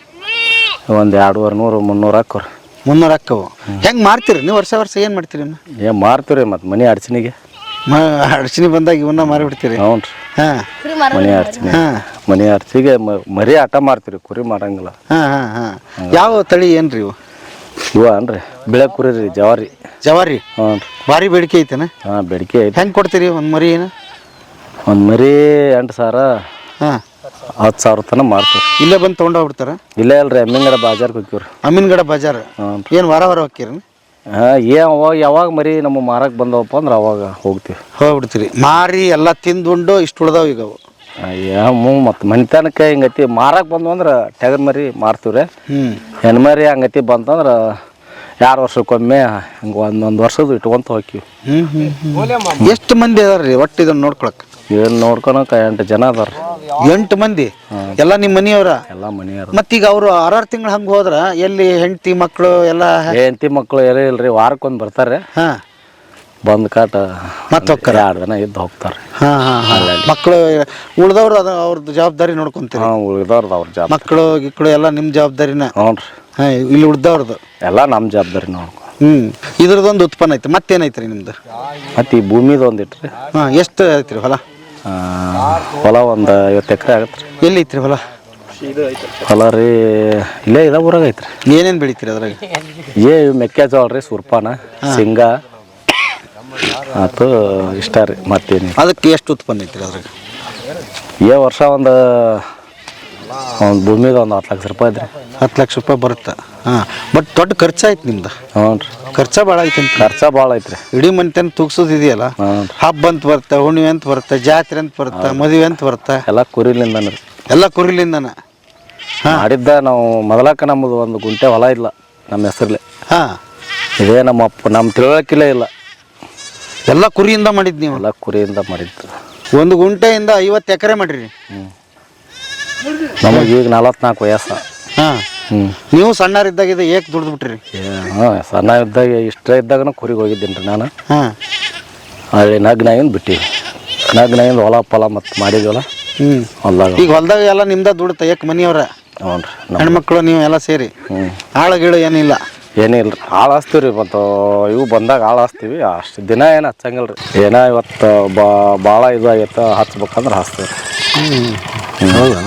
ಒಂದು ಎರಡುವರೆ ನೂರು ಮುನ್ನೂರು ಹಾಕೋರಿ ಮುನ್ನೂರು ಅಕ್ಕವು ಹೆಂಗೆ ಮಾರ್ತೀರಿ? ನೀವು ವರ್ಷ ವರ್ಷ ಏನು ಮಾಡ್ತೀರಿ ಇವ್ನ? ಏನು ಮಾರ್ತೀವಿ ಮತ್ತು ಮನೆ ಅಡ್ಚಣಿಗೆ. ಮ ಅಡಚಣೆ ಬಂದಾಗ ಇವನ್ನ ಮಾರಿಬಿಡ್ತೀರಿ. ಹ್ಞೂ ರೀ. ಹಾಂ. ಮನೆ ಆಡ್ತೀನಿ ಹಾಂ. ಮನೆ ಆಡ್ತೀವಿ ಮರಿ ಆಟ ಮಾಡ್ತೀರಿ ಕುರಿ ಮಾಡಂಗಿಲ್ಲ ಹಾಂ ಹಾಂ ಹಾಂ. ಯಾವ ತಳಿ ಏನ್ರಿ ಇವು? ಇವ ಅನ್ರಿ ಬಿಳೆ ಕುರಿ ರೀ ಜವಾರಿ. ಜವಾರಿ? ಹ್ಞೂ ರೀ ಭಾರಿ ಬೇಡಿಕೆ ಐತೆನ? ಹಾಂ ಬೇಡಿಕೆ ಐತಿ. ಹೆಂಗೆ ಕೊಡ್ತೀರಿ ಒಂದು ಮರಿ ಏನು? ಒಂದು ಮರಿ ಎಂಟು ಸಾವಿರ ಹಾಂ. ಹತ್ತು ಸಾವಿರ ತನಕ ಮಾರ್ತೀವಿ. ಇಲ್ಲೇ ಬಂದು ತೊಗೊಂಡೋಗ್ಬಿಡ್ತಾರ ಇಲ್ಲೇ ಅಲ್ರಿ ಎಮ್ಮಿಂಗಡ ಬಾಜಾರ್ಗೆ ಹೋಗ್ತೀವ್ರಿ ಗಡ ಬಜಾರ್? ಏನು ವಾರ ವಾರ ಹೋಗ್ತೀರಿ ಹಾಂ ಯಾವಾಗ ಮರಿ ನಮ್ಮ ಮಾರಕ್ಕೆ ಬಂದವಪ್ಪ ಅಂದ್ರೆ ಅವಾಗ ಹೋಗ್ತೀವಿ. ಹೋಗ್ಬಿಡ್ತೀರಿ. ಮಾರಿ ಎಲ್ಲ ತಿಂದುಂಡು ಇಷ್ಟು ಉಳ್ದಾವ ಈಗ ಅವು. ಏನು ಮತ್ತು ಮನೆತನಕ್ಕೆ ಹಿಂಗತಿ? ಮಾರಕ್ಕೆ ಬಂದ್ವು ಅಂದ್ರೆ ಟಗರ್ ಮರಿ ಮಾರ್ತೀವಿ ರೀ ಹ್ಞೂ ಹೆಣ್ಣು ಮರಿ ಹಂಗತಿ ಬಂತಂದ್ರೆ ಎರಡು ವರ್ಷಕ್ಕೊಮ್ಮೆ ಹಂಗೆ ಒಂದೊಂದು ವರ್ಷದ ಇಟ್ಕೊಂತ ಹೋಗ್ತೀವಿ ಹ್ಞೂ ಎಷ್ಟು ಮಂದಿ ಅದಾರ ಒಟ್ಟು ಇದನ್ನ ನೋಡ್ಕೊಳಕ್? ಏನು ನೋಡ್ಕೊಳಕ ಎಂಟು ಜನ ಅದಾರ. ಎಂಟು ಮಂದಿ? ಎಲ್ಲ ನಿಮ್ಮ ಮನೆಯವರ? ಎಲ್ಲ ಮನೆಯವ್ರ. ಮತ್ತೀಗ ಅವರು ಆರಾರು ತಿಂಗಳು ಹಂಗೆ ಹೋದ್ರ ಎಲ್ಲಿ ಹೆಂಡತಿ ಮಕ್ಕಳು ಎಲ್ಲ? ಹೆಂಡತಿ ಮಕ್ಕಳು ಎಲ್ಲ ಇಲ್ರಿ ವಾರಕ್ಕೊಂದು ಬರ್ತಾರೆ. ಹಾಂ. ಬಂದು ಕಾಟ ಮತ್ತೆ ಹೋಗ್ತಾರೆ ಎರಡು ದಿನ ಇದ್ದು ಹೋಗ್ತಾರೆ. ಹಾಂ ಹಾಂ ಮಕ್ಕಳು ಉಳ್ದವ್ರು ಅದು ಅವ್ರದ್ದು ಜವಾಬ್ದಾರಿ ನೋಡ್ಕೊಂತೀವಿ ಹಾಂ ಉಳಿದವ್ರದ್ದು ಅವ್ರ ಜಾ ಮಕ್ಕಳು ಗಿಕ್ಕಳು ಎಲ್ಲ ನಿಮ್ಮ ಜವಾಬ್ದಾರಿನ? ಹ್ಞೂ ರೀ ಹಾಂ ಇಲ್ಲಿ ಉಳ್ದವ್ರದ್ದು ಎಲ್ಲ ನಮ್ಮ ಜವಾಬ್ದಾರಿ ನೋಡ್ಕೊ. ಹ್ಞೂ ಇದ್ರದ್ದೊಂದು ಉತ್ಪನ್ನ ಐತೆ ಮತ್ತೇನೈತ್ರಿ ನಿಮ್ದು? ಮತ್ತು ಈ ಭೂಮಿದು ಒಂದು ಇಟ್ರಿ. ಹಾಂ ಎಷ್ಟು ಐತ್ರಿ ಹೊಲ? ಹೊಲ ಒಂದು ಐವತ್ತು ಎಕರೆ ಆಗತ್ತೆ. ರೀ ಎಲ್ಲಿ ಐತ್ರಿ ಹೊಲ? ಹೊಲ ರೀ ಇಲ್ಲೇ ಇದ ಊರಾಗ ಐತ್ರಿ. ಏನೇನು ಬೆಳಿತೀರಿ ಅದ್ರಾಗ? ಏ ಮೆಕ್ಕೆಜೋಳ ರೀ ಸುರ್ಪಾನ ಶೇಂಗಾ ಆತು ಇಷ್ಟ ರೀ ಮತ್ತೇನು ಅದಕ್ಕೆ ಎಷ್ಟು ಉತ್ಪನ್ನ ಐತ್ರಿ ಅದ್ರಾಗ? ಏ ವರ್ಷ ಒಂದು ಒಂದು ಭೂಮಿಗೆ ಒಂದು ಹತ್ತು ಲಕ್ಷ ರೂಪಾಯಿ ಐತ್ರಿ ಹತ್ತು ಲಕ್ಷ ರೂಪಾಯಿ ಬರುತ್ತೆ? ಹಾಂ ಬಟ್ ದೊಡ್ಡ ಖರ್ಚಾಯ್ತು ನಿಮ್ದು. ಹ್ಞೂ ರೀ ಖರ್ಚ ಭಾಳ ಐತೆ ಖರ್ಚ ಭಾಳ ಐತ್ರಿ. ಇಡೀ ಮನೆತನ ತೂಗ್ಸೋದು ಇದೆಯಲ್ಲ? ಹ್ಞೂ ರೀ ಹಬ್ಬ ಅಂತ ಬರುತ್ತೆ ಹುಣ್ಣಿಮೆ ಅಂತ ಬರುತ್ತೆ ಜಾತ್ರೆ ಅಂತ ಬರುತ್ತೆ ಮದುವೆ ಅಂತ ಬರುತ್ತೆ? ಎಲ್ಲ ಕುರಿಲಿಂದನ ರೀ. ಎಲ್ಲ ಕುರಿಲಿಂದನ. ಮಾಡಿದ್ದ ನಾವು ಮೊದಲಕ್ಕ ನಮ್ಮದು ಒಂದು ಗುಂಟೆ ಹೊಲ ಇಲ್ಲ ನಮ್ಮ ಹೆಸರಲ್ಲಿ ಹಾಂ. ಇದೇ ನಮ್ಮ ಅಪ್ಪ ನಮ್ಮ ತಿಳುವಳಿಕಿಲ್ಲ ಇಲ್ಲ. ಎಲ್ಲ ಕುರಿಯಿಂದ ಮಾಡಿದ್ದು ನೀವು? ಎಲ್ಲ ಕುರಿಯಿಂದ ಮಾಡಿದ್ದು. ಒಂದು ಗುಂಟೆಯಿಂದ ಐವತ್ತು ಎಕರೆ ಮಾಡಿರಿ. ನಮಗೆ ಈಗ ನಲವತ್ನಾಲ್ಕು ವಯಸ್ಸು. ಹಾಂ. ಹ್ಞೂ ನೀವು ಸಣ್ಣರಿದ್ದಾಗ ಇದು ಏಕ್ ದುಡ್ದು ಬಿಟ್ರಿ ಹಾಂ ಸಣ್ಣ ಇದ್ದಾಗ ಇಷ್ಟ ಇದ್ದಾಗನ ಕುರಿಗೆ ಹೋಗಿದ್ದೀನಿ ರೀ ನಾನು. ಹಾಂ. ಅಲ್ಲಿ ನಗ್ನಾಗಿಂದ ಬಿಟ್ಟಿವಿ ನಗ್ನಾಗಿಂದ ಹೊಲ ಪಲ ಮತ್ತು ಮಾಡಿದ್ವಲ್ಲ? ಹ್ಞೂ ಹೊಲ್ದಾಗ. ಈಗ ಹೊಲ್ದಾಗ ಎಲ್ಲ ನಿಮ್ದ ದುಡ್ಡು ಏಕ್ ಮನೆಯವ್ರ. ಹ್ಞೂ ರೀ ನಮ್ಮ ಹೆಣ್ಮಕ್ಳು ನೀವು ಎಲ್ಲ ಸೇರಿ. ಹ್ಞೂ ಆಳು ಗೀಳು ಏನಿಲ್ಲ. ಏನಿಲ್ಲ ರೀ ಹಾಳು ಹಚ್ತೀವಿ ರೀ ಮತ್ತು. ಇವು ಬಂದಾಗ ಹಾಳು ಹಚ್ತೀವಿ ಅಷ್ಟು ದಿನ ಏನು ಹಚ್ಚಂಗಿಲ್ಲ ರೀ ಏನೋ ಇವತ್ತು ಬಾ ಭಾಳ ಇದಾಗೈತೆ ಹಚ್ಬೇಕಂದ್ರೆ ಹಚ್ತೀವಿ ರೀ ಹೌದಾ?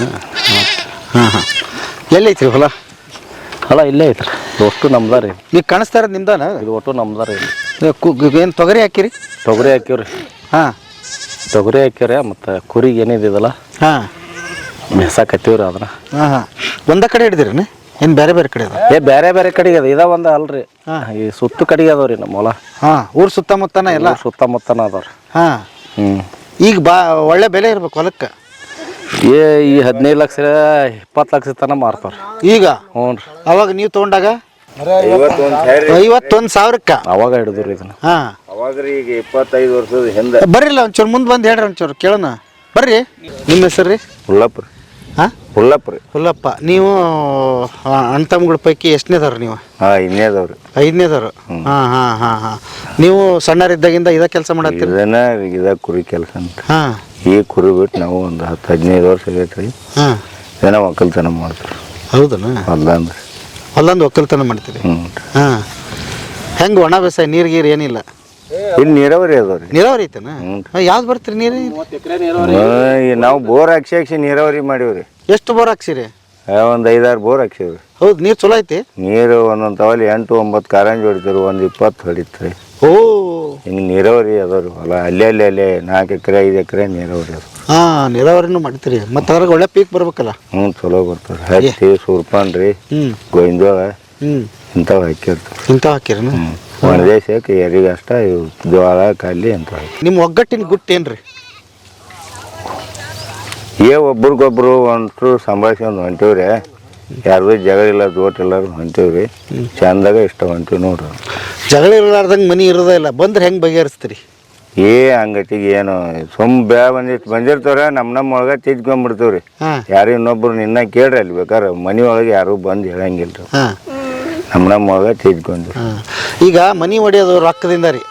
ಹಾಂ ಹಾಂ. ಎಲ್ಲೈತ್ರಿ ಹೊಲ? ಹೊಲ ಇಲ್ಲೇ ಐತ್ರಿ. ಇದು ಒಟ್ಟು ನಮ್ದಾರ ರೀ. ಈಗ ಕಾಣಿಸ್ತಾ ಇರೋದು ನಿಮ್ದಾನ? ಇದು ಒಟ್ಟು ನಮ್ದಾರ ರೀ. ಏನು ತೊಗರಿ ಹಾಕಿರಿ? ತೊಗರಿ ಹಾಕಿವ್ರಿ ಹಾಂ. ತೊಗರಿ ಹಾಕ್ಯಾರ ಮತ್ತು ಕುರಿಗೆ ಏನಿದಿದಲ್ಲ ಹಾಂ. ಬೆಸಾಕತ್ತೀವ್ರಿ ಅದನ್ನ. ಹಾಂ ಹಾಂ. ಒಂದ ಕಡೆ ಹಿಡಿದಿರಿ ಏನು ಬೇರೆ ಬೇರೆ ಕಡೆ ಅದ? ಏ ಬೇರೆ ಬೇರೆ ಕಡೆಗೆ ಅದ ಇದ ಒಂದ ಅಲ್ರಿ. ಈ ಸುತ್ತ ಕಡೆಗೆ ಅದಾವ್ರಿ ನಮ್ಮ ಹೊಲ. ಹಾಂ ಊರು ಸುತ್ತಮುತ್ತನ ಎಲ್ಲ? ಸುತ್ತಮುತ್ತನ ಅದಾವ್ರಿ ಹಾಂ. ಹ್ಞೂ ಈಗ ಬಾ ಒಳ್ಳೆ ಬೆಲೆ ಇರ್ಬೇಕು ಹೊಲಕ್ಕೆ. ಏ ಈ ಹದಿನೈದು ಲಕ್ಷ ಇಪ್ಪತ್ತು ಲಕ್ಷ ತನ ಮಾರ್ತಾರ. ಈಗ? ಹ್ಞೂ ರೀ. ಅವಾಗ ನೀವು ತೊಗೊಂಡಾಗ? ಐವತ್ತೊಂದು ಸಾವಿರಕ್ಕ? ಅವಾಗ ಹಿಡಿದ್ರಿ ಇದನ್ನ. ಹಾಂ. ರೀ ಈಗ ಇಪ್ಪತ್ತೈದು ವರ್ಷದ ಹಿಂದೆ. ಬರ್ರಿಲ್ಲ ಒಂಚೂರು ಮುಂದೆ ಬಂದು ಹೇಳ್ರಿ ಒಂಚೂರು ಕೇಳೋಣ. ಬರ್ರಿ. ನಿಮ್ಮ ಹೆಸರು ರೀ? ಹುಲ್ಲಪ್ಪ ರೀ. ಹಾಂ? ಹುಲ್ಲಪ್ಪ ರೀ. ಹುಲ್ಲಪ್ಪ ನೀವು ಅಣ್ಣ ತಮ್ಮಗಳ ಪೈಕಿ ಎಷ್ಟನೇದವ್ರು ನೀವು? ಹಾಂ ಇನ್ನೇದವ್ರಿ. ಐದನೇದವ್ರು. ಹಾಂ ಹಾಂ ಹಾಂ ಹಾಂ. ನೀವು ಸಣ್ಣರಿದ್ದಾಗಿಂದ ಇದ ಕೆಲಸ ಮಾಡತ್ತೀರಿ? ಇದನ್ನ ಇದ ಕುರಿ ಕೆಲಸ ಅಂತ. ಹಾಂ. ಈ ಕುರಿ ಬಿಟ್ಟು ನಾವು ಒಂದು ಹತ್ತು ಹದಿನೈದು ವರ್ಷ ಆಗೈತ್ರಿ. ಹಾಂ. ಏನೋ ಒಕ್ಕಲ್ತನ ಮಾಡ್ತೀವಿ. ಹೌದನ? ಹೊಲ ಅಂದ್ರೆ ಹೊಲ್ಲಂದು ಒಕ್ಕಲ್ತನ ಮಾಡ್ತೀರಿ? ಹ್ಞೂ ಹಾಂ. ಹೆಂಗೆ ಒಣ ಬೇಸಾಯ ನೀರು ಗೀರು ಏನಿಲ್ಲ? ಇಲ್ಲಿ ನೀರಾವರಿ ಅದಾವ್ರಿ. ನೀರಾವರಿ ಐತನ? ಯಾವ್ದು ಬರ್ತೀರಿ ನೀರು? ನಾವು ಬೋರ್ ಹಾಕ್ಸಿ ಹಾಕ್ಸಿ ನೀರಾವರಿ ಮಾಡೀವ್ರಿ. ಎಷ್ಟು ಬೋರ್ ಹಾಕ್ಸಿರಿ? ಒಂದು ಐದಾರು ಬೋರ್ ಹಾಕ್ಸಿವ್ರಿ. ಹೌದು ನೀರು ಚಲೋ ಐತಿ? ನೀರು ಒಂದೊಂದು ತವಲಿ ಎಂಟು ಒಂಬತ್ತು ಕಾರಂಜಿ ಹೊಡಿತೀರಿ ಒಂದು ಇಪ್ಪತ್ತು ಹೊಡಿತ್ರಿ. ಓ. ಹಿಂಗೆ ನೀರಾವರಿ ಅದಾರು ಹೊಲ. ಅಲ್ಲೇ ಅಲ್ಲೇ ಅಲ್ಲೇ ನಾಲ್ಕು ಎಕರೆ ಐದು ಎಕರೆ ನೀರಾವರಿ ಅದು ಹಾಂ ನೀರಾವರಿನೂ ಮಾಡ್ತೀರಿ. ಮತ್ತು ಅದ್ರಾಗ ಒಳ್ಳೆ ಪೀಕ್ ಬರ್ಬೇಕಲ್ಲ? ಹ್ಞೂ ಚಲೋ ಬರ್ತದೆ. ಹತ್ತಿ ಸೂರ್ಪಾನ್ ರೀ. ಹ್ಞೂ ಗೋವಿಂದೋಳ ಹ್ಞೂ ಇಂಥವು ಹಾಕಿರ್ತಾರೆ ಇಂಥ ಹಾಕಿರೇನು ಒಣದೇಶಕ್ಕೆ ಎರಿಗೆ ಅಷ್ಟ ಇವು ಜೋಳ ಕಲ್ಲಿ ಅಂತ ನಿಮ್ಮ ಒಗ್ಗಟ್ಟಿನ ಗುಟ್ಟು ರೀ ಏ ಒಬ್ರಿಗೊಬ್ರು ಒಂಟ್ರು ಸಂಭಾಷಿಸ್ಕೊಂಡು ಹೊಂಟೀವ್ರಿ ಯಾರು ಜಗಳ ಇಲ್ಲ ಜೋಟ್ ಎಲ್ಲರೂ ಹೊಂಟೀವ್ರಿ ಚಂದಾಗ ಇಷ್ಟ ಹೊಂಟೀವಿ ನೋಡ್ರಿ ಜಗಳ ಇರಲಾರ್ದಂಗೆ ಮನಿ ಇರೋದೇ ಇಲ್ಲ. ಬಂದ್ರೆ ಹೆಂಗೆ ಬಗೆಹರಿಸ್ತೀರಿ? ಏ ಹಂಗತಿಗೆ ಏನು ಸುಮ್ ಬ್ಯಾ ಬಂದಿತ್ತು. ಬಂದಿರ್ತಾರ ನಮ್ಮ ನಮ್ಮ ಒಳಗೆ ತಿದ್ಕೊಂಡ್ಬಿಡ್ತೀವ್ರಿ ಹಾಂ. ಯಾರು ಇನ್ನೊಬ್ರು ನಿನ್ನ ಕೇಳ್ರಿ ಅಲ್ಲಿ ಬೇಕಾರೆ. ಮನೆ ಒಳಗೆ ಯಾರು ಬಂದು ಹೇಳಂಗಿಲ್ಲ ಹಾಂ. ನಮ್ಮ ನಮ್ಮ ಒಳಗೆ ತಿದ್ಕೊಂಡು ಹಾಂ. ಈಗ ಮನಿ ಒಡೆಯೋದು ರೊಕ್ಕದಿಂದ ರೀ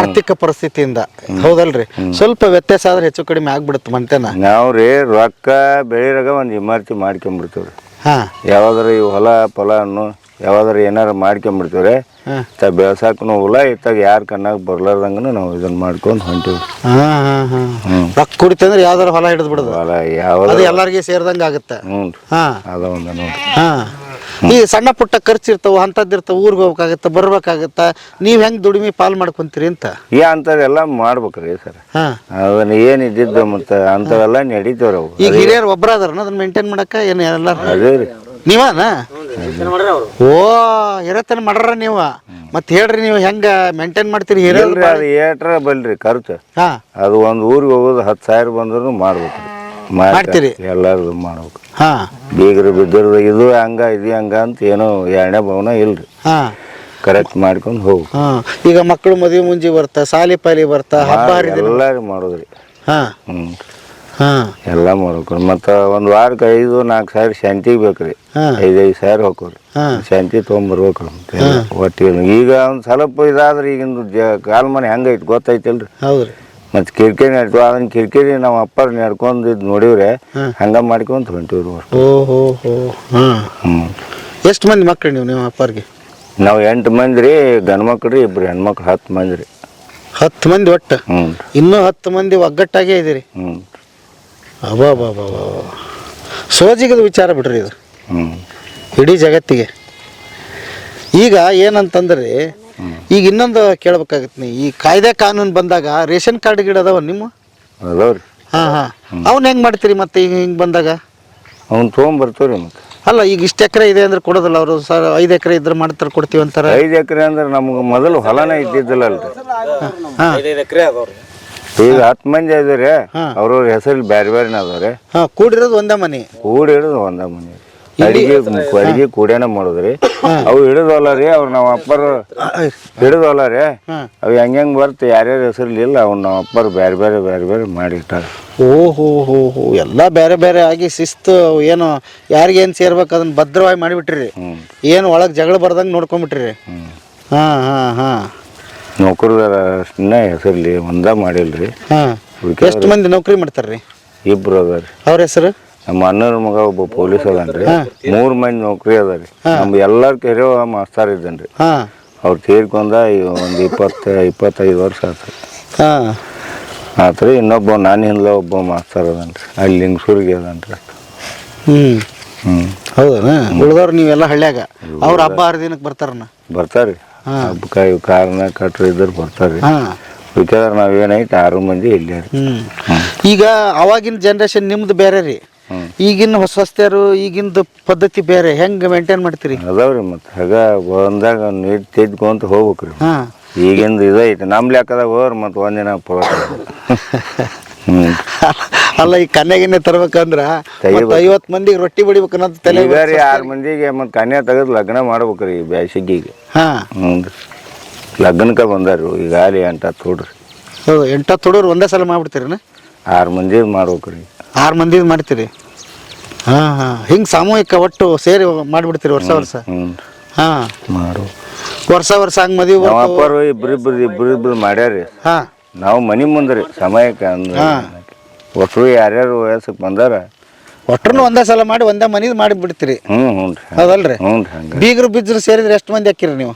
ಆರ್ಥಿಕ ಪರಿಸ್ಥಿತಿಯಿಂದ. ಹೌದಲ್ರಿ? ಸ್ವಲ್ಪ ವ್ಯತ್ಯಾಸ ಆದ್ರೆ ಹೆಚ್ಚು ಕಡಿಮೆ ಆಗ್ಬಿಡುತ್ತೆ ಮಂತೆನ ನಾವು ರೀ ರೊಕ್ಕ ಬೆಳಿರಾಗ ಒಂದು ಇಮಾರತಿ ಮಾಡ್ಕೊಂಬಿಡ್ತೀವ್ರಿ. ಹಾಂ. ಯಾವಾಗಾರ ಈ ಹೊಲ ಫಲ ಅನ್ನು ಯಾವಾಗಾರ ಏನಾರ ಮಾಡ್ಕೊಂಬಿಡ್ತೀವ್ರಿ ಹಾಂ. ತ ಬೆಳ್ಸಾಕನು ಹೊಲ ಇತ್ತಾಗ ಯಾರ ಕಣ್ಣಾಗ ಬರ್ಲಾರ್ದಂಗನು ನಾವು ಇದನ್ನ ಮಾಡ್ಕೊಂಡು ಹೊಂಟಿವಿ. ರೊಕ್ಕ ಕುಡಿತಂದ್ರೆ ಯಾವ್ದಾರ ಹೊಲ ಹಿಡಿದು ಬಿಡೋದು. ಹೊಲ ಯಾವ್ದು ಅದು ಎಲ್ಲರಿಗೆ ಸೇರ್ದಂಗೆ ಆಗುತ್ತೆ. ಹ್ಞೂ ಹಾಂ. ಅದ ಒಂದು ನೋಡ್ರಿ. ಹಾಂ. ಈ ಸಣ್ಣ ಪುಟ್ಟ ಖರ್ಚು ಇರ್ತಾವ ಅಂಥದ್ದು ಇರ್ತಾವ ಊರಿಗೆ ಹೋಗ್ಬೇಕಾಗತ್ತೆ ಬರ್ಬೇಕಾಗತ್ತ ನೀವು ಹೆಂಗ್ ದುಡಿಮೆ ಪಾಲ್ ಮಾಡ್ಕೊಂತೀರಿ ಅಂತ? ಈ ಅಂಥದ್ದೆಲ್ಲ ಮಾಡ್ಬೇಕ್ರಿ ಸರ್. ಹಾ. ಅದನ್ನ ಏನು ಇದ್ದಿದ್ದು ಮತ್ತು ಅಂಥವೆಲ್ಲ ನಡೀತಾವ್ರಿ ಅವು. ಈಗ ಹಿರಿಯರು ಒಬ್ಬರ ಅದಾರ ಅದನ್ನ ಮೇಂಟೈನ್ ಮಾಡಕ್ಕ ಏನು ಎಲ್ಲ ಅದೇ ರೀ. ನೀವನ? ಓ ಇರತನ ಮಾಡ್ರ ನೀವು. ಮತ್ತೆ ಹೇಳ್ರಿ ನೀವು ಹೆಂಗ ಮೇಂಟೈನ್ ಮಾಡ್ತೀರಿ ಇಲ್ರಿ ಅದು ಏಟ್ರ ಬಲ್ರಿ ಖರ್ಚು. ಹಾ. ಅದು ಒಂದು ಊರಿಗೆ ಹೋಗೋದು ಹತ್ತು ಸಾವಿರ ಬಂದ್ರು ಮಾಡ್ಬೇಕು. ಮಾಡ್ತೀರಿ? ಎಲ್ಲಾರು ಮಾಡ್ಬೇಕು. ಹಾ. ಬೀಗರು ಬಿದ್ದರು ಇದು ಹಂಗ ಇದು ಹಂಗ ಅಂತ ಏನೋ ಎರಡನೇ ಭವನ ಇಲ್ರಿ. ಹಾ. ಕರೆಕ್ಟ್ ಮಾಡ್ಕೊಂಡು ಹೋಗು ಹಾ. ಈಗ ಮಕ್ಕಳು ಮದುವೆ ಮುಂಜಿ ಬರ್ತಾ ಸಾಲಿ ಪಾಲಿ ಬರ್ತಾ ಹಬ್ಬ ಹರಿದಿನ ಎಲ್ಲಾರು ಮಾಡೋದ್ರಿ. ಹಾ. ಹ್ಞೂ ಹಾ. ಎಲ್ಲ ಮಾಡ್ಬೇಕು. ಮತ್ತ ಒಂದು ವಾರಕ್ಕೆ ಐದು ನಾಲ್ಕು ಸಾವಿರ ಶಾಂತಿಗೆ ಬೇಕ್ರಿ. ಐದೈದು ಸಾವಿರ ಹೋಗ್ರಿ. ಶಾಂತಿ ತೊಗೊಂಬರ್ಬೇಕು ಒಟ್ಟಿಗೆ ಈಗ ಒಂದು ಸ್ವಲ್ಪ ಇದಾದ್ರೆ ಈಗಿಂದು ಜ ಕಾಲ್ಮನೆ ಹೆಂಗೈತಿ ಗೊತ್ತೈತಿಲ್ರಿ? ಹೌದ್ರಿ. ಮತ್ತು ಕಿರಿಕಿರಿ ನಡ್ತು ಅದನ್ನ ಕಿರಿಕಿರಿ ನಾವು ಅಪ್ಪರ್ ನಡ್ಕೊಂಡು ಇದು ನೋಡಿವ್ರೆ ಹಂಗ ಮಾಡ್ಕೊಂತ ಹೊಂಟಿವ್ರಿ ಅಷ್ಟು. ಓ ಹೋ ಹೋ. ಹಾ. ಹ್ಞೂ ಎಷ್ಟು ಮಂದಿ ಮಕ್ಳು ನೀವು ನಿಮ್ಮ ಅಪ್ಪರಿಗೆ? ನಾವು ಎಂಟು ಮಂದಿ ರೀ ಗಂಡ್ಮಕ್ಳು ರೀ ಇಬ್ರು ಹೆಣ್ಮಕ್ಳು ಹತ್ತು ಮಂದಿ ರೀ ಹತ್ತು ಮಂದಿ ಒಟ್ಟು? ಹ್ಞೂ ಇನ್ನೂ ಹತ್ತು ಮಂದಿ ಒಗ್ಗಟ್ಟಾಗೇ ಇದೀರಿ. ಹ್ಞೂ ಅಬಾ ಬಾ ಬಾ ಬಾ ಸೋಜಿಗದ ವಿಚಾರ ಬಿಡ್ರಿ ಇದು. ಹ್ಞೂ ಇಡೀ ಜಗತ್ತಿಗೆ. ಈಗ ಏನಂತಂದ್ರೆ ಈಗ ಇನ್ನೊಂದು ಕೇಳ್ಬೇಕಾಗತ್ತೆ ನೀ ಈ ಕಾಯ್ದೆ ಕಾನೂನು ಬಂದಾಗ ರೇಷನ್ ಕಾರ್ಡ್ ಗಿಡ ಅದಾವ ನಿಮ್ಮ? ಅವನ್ ಹಾಂ ಹಾಂ. ಅವ್ನು ಹೆಂಗೆ ಮಾಡ್ತೀರಿ ಮತ್ತೆ ಈಗ ಹಿಂಗೆ ಬಂದಾಗ? ಅವ್ನು ತೊಗೊಂಬರ್ತೀವ್ರಿ ಮತ್ತೆ ಅಲ್ಲ ಈಗ ಇಷ್ಟು ಎಕರೆ ಇದೆ ಅಂದ್ರೆ ಕೊಡೋದಿಲ್ಲ ಅವರು ಸರ್ ಐದು ಎಕರೆ ಇದ್ರೆ ಮಾಡ್ತಾರೆ ಕೊಡ್ತೀವಿ ಅಂತಾರೆ. ಐದು ಎಕರೆ ಅಂದ್ರೆ ನಮ್ಗೆ ಮೊದಲು ಹೊಲನೇ ಇದ್ದಿದ್ದಿಲ್ಲ ಅಲ್ರಿ. ಹಾಂ. ಈಗ ಹತ್ತು ಮಂದಿ ಇದಾರೆ ಅವ್ರವ್ರ ಹೆಸರು ಬ್ಯಾರೆ ಬೇರೆನೇ ಅದಾವ್ರಿ. ಹಾ ಕೂಡಿರೋದು ಒಂದೇ ಮನೆ. ಕೂಡಿ ಹಿಡಿದು ಒಂದ ಮನೆ. ಅಡಿಗೆ ಅಡಿಗೆ ಕೂಡೇನ ಮಾಡುದ್ರಿ. ಅವು ಹಿಡಿದವಲ್ಲ ರೀ ಅವ್ರು ನಮ್ಮ ಅಪ್ಪರ ಹಿಡಿದವಲ್ಲ ರೀ. ಅವು ಹೆಂಗ್ ಹೆಂಗ್ ಬರ್ತ ಯಾರ್ಯಾರ ಹೆಸರು ಇಲ್ಲ ಅವ್ನು ನಮ್ಮ ಅಪ್ಪರು ಬ್ಯಾರೆ ಬ್ಯಾರೆ ಬ್ಯಾರೆ ಬ್ಯಾರೆ ಮಾಡಿಟ್ಟಾರ ಓ ಹೋ ಹೋ. ಹೋ ಎಲ್ಲ ಬೇರೆ ಬೇರೆ ಆಗಿ ಶಿಸ್ತು ಏನು ಯಾರಿಗೇನು ಸೇರ್ಬೇಕು ಅದನ್ನ ಭದ್ರವಾಗಿ ಮಾಡಿಬಿಟ್ರಿ. ಏನು ಒಳಗೆ ಜಗಳ ಬರ್ದಂಗೆ ನೋಡ್ಕೊಂಬಿಟ್ರಿ ಹಾಂ ಹಾಂ ಹಾಂ. ನೌಕರದಾರ ಅಷ್ಟನ್ನೇ ಹೆಸರ್ಲಿ ಒಂದ ಮಾಡಿಲ್ರಿ. ಹಾಂ. ಎಷ್ಟು ಮಂದಿ ನೌಕರಿ ಮಾಡ್ತಾರ್ರಿ? ಇಬ್ರು ಅದಾರಿ ಅವ್ರ ಹೆಸರು? ನಮ್ಮ ಅಣ್ಣನ ಮಗ ಒಬ್ಬ ಪೊಲೀಸ್ ಅದಾನ್ರಿ. ಮೂರ್ ಮಂದಿ ನೌಕರಿ ಅದಾರಿ ನಮ್ ಎಲ್ಲಾರ್ ಕೆರೆ ಮಾಸ್ತಾರ ಇದ್ದಾನ್ರಿ. ಹಾಂ. ಅವ್ರು ತೀರ್ಕೊಂಡ ಒಂದು ಇಪ್ಪತ್ತ ಇಪ್ಪತ್ತೈದು ವರ್ಷ ಆತು. ಹಾಂ. ಆತ್ರಿ ಇನ್ನೊಬ್ಬ ನಾನು ಹಿಂದ್ಲ ಒಬ್ಬ ಮಾಸ್ತರ್ ಅದನ್ರಿ. ಅಲ್ಲಿ ಲಿಂಗಸೂರಿಗೆ ಅದಾನ್ರಿ. ಹ್ಞೂ ಹ್ಮ್. ಹೌದಾ ಉಳ್ದವ್ರು ನೀವೆಲ್ಲ ಹಳ್ಳ್ಯಾಗ. ಅವ್ರ ಹಬ್ಬ ಹರಿದಿನಕ್ಕೆ ಬರ್ತಾರನ? ಬರ್ತಾರ್ರಿ. ಹಬ್ಬಕ್ಕ ಇವ್ ಕಾರಣ ಕಟ್ರು ಇದ್ರ ಬರ್ತಾರೆ. ಹಾಂ. ಬೇಕಾದ್ರೆ ನಾವೇನೈತೆ ಆರು ಮಂದಿ ಇಲ್ಲೇ ಈಗ ಅವಾಗಿನ ಜನ್ರೇಷನ್ ನಿಮ್ದು ಬೇರೆ ರೀ. ಈಗಿನ ಹೊಸ ಹೊಸ್ತಿಯರು ಈಗಿಂದ ಪದ್ಧತಿ ಬೇರೆ. ಹೆಂಗ್ ಮೇಂಟೈನ್ ಮಾಡ್ತೀರಿ? ಅದಾವ್ರಿ ಮತ್ತೆ. ಹಾಗ ಬಂದಾಗ ನೀರು ತೆಗೆದ್ಕೊಂತ ಹೋಗ್ಬೇಕ್ರಿ. ರೀ ಈಗಿಂದ ಇದೈತಿ. ನಮ್ಮ ಲೆಕ್ಕದಾಗ ಹೋಗ್ರಿ ಮತ್ತೆ ಒಂದಿನ ಹ್ಞೂ [LAUGHS] ಅಲ್ಲ ಈ ಕನ್ಯಾಗಿನ್ನೆ ತರ್ಬೇಕಂದ್ರ ಐವತ್ತು ಐವತ್ ಮಂದಿಗೆ ರೊಟ್ಟಿ ಬಡಿಬೇಕನ್ನೋದು ತಲೆ ಬೇರೆ ಆರು ಮಂದಿಗೆ ಮತ್ತೆ ಕನ್ಯಾ ತೆಗೆದು ಲಗ್ನ ಮಾಡ್ಬೇಕ್ರಿ ಈ ಬ್ಯಾಸಿಗಿಗೆ ಹಾ. ಹ್ಞೂ ಲಗ್ನಕ್ಕೆ ಬಂದಾರು ಈಗ ಆಲಿ ಎಂಟು ಹುಡ್ರಿ. ಹೌದು ಎಂಟ ತೊಡೋರು ಒಂದೇ ಸಲ ಮಾಡ್ಬಿಡ್ತೀರನ? ಆರು ಮಂದಿ ಮಾಡ್ಬೇಕ್ರಿ. ಆರು ಮಂದಿ ಮಾಡ್ತೀರಿ? ಹಾ ಹಾ. ಹಿಂಗ್ ಸಾಮೂಹಿಕ ಒಟ್ಟು ಸೇರಿ ಮಾಡ್ಬಿಡ್ತೀರಿ ವರ್ಷ ವರ್ಷ? ಹಾ. ಮಾಡು. ವರ್ಷ ವರ್ಷ ಹಂಗ್ ಮದುವೆ ಇಬ್ರಿಬ್ರು ಇಬ್ರಿಬ್ರು ಮಾಡ್ಯಾರಿ ಹಾ. ನಾವು ಮನೆ ಮುಂದ್ರಿ ರೀ ಸಮಯಕ್ಕೆ ಅಂದ್ರೆ. ಒಟ್ಟು ಯಾರ್ಯಾರು ವಯಸ್ಸಕ್ಕೆ ಬಂದಾರ. ಒಟ್ಟರು ಒಂದೇ ಸಲ ಮಾಡಿ ಒಂದೇ ಮನಿದ್ ಮಾಡಿ ಬಿಡ್ತೀರಿ ಹ್ಞೂ ಹ್ಞೂ ರೀ ಹೌದಲ್ರಿ? ಹ್ಞೂ ರೀ ಹಂಗೆ ಬೀಗರು ಬಿಜ್ರು ಸೇರಿದ್ರೆ ಎಷ್ಟು ಮಂದಿ ಹಾಕಿರಿ ನೀವು?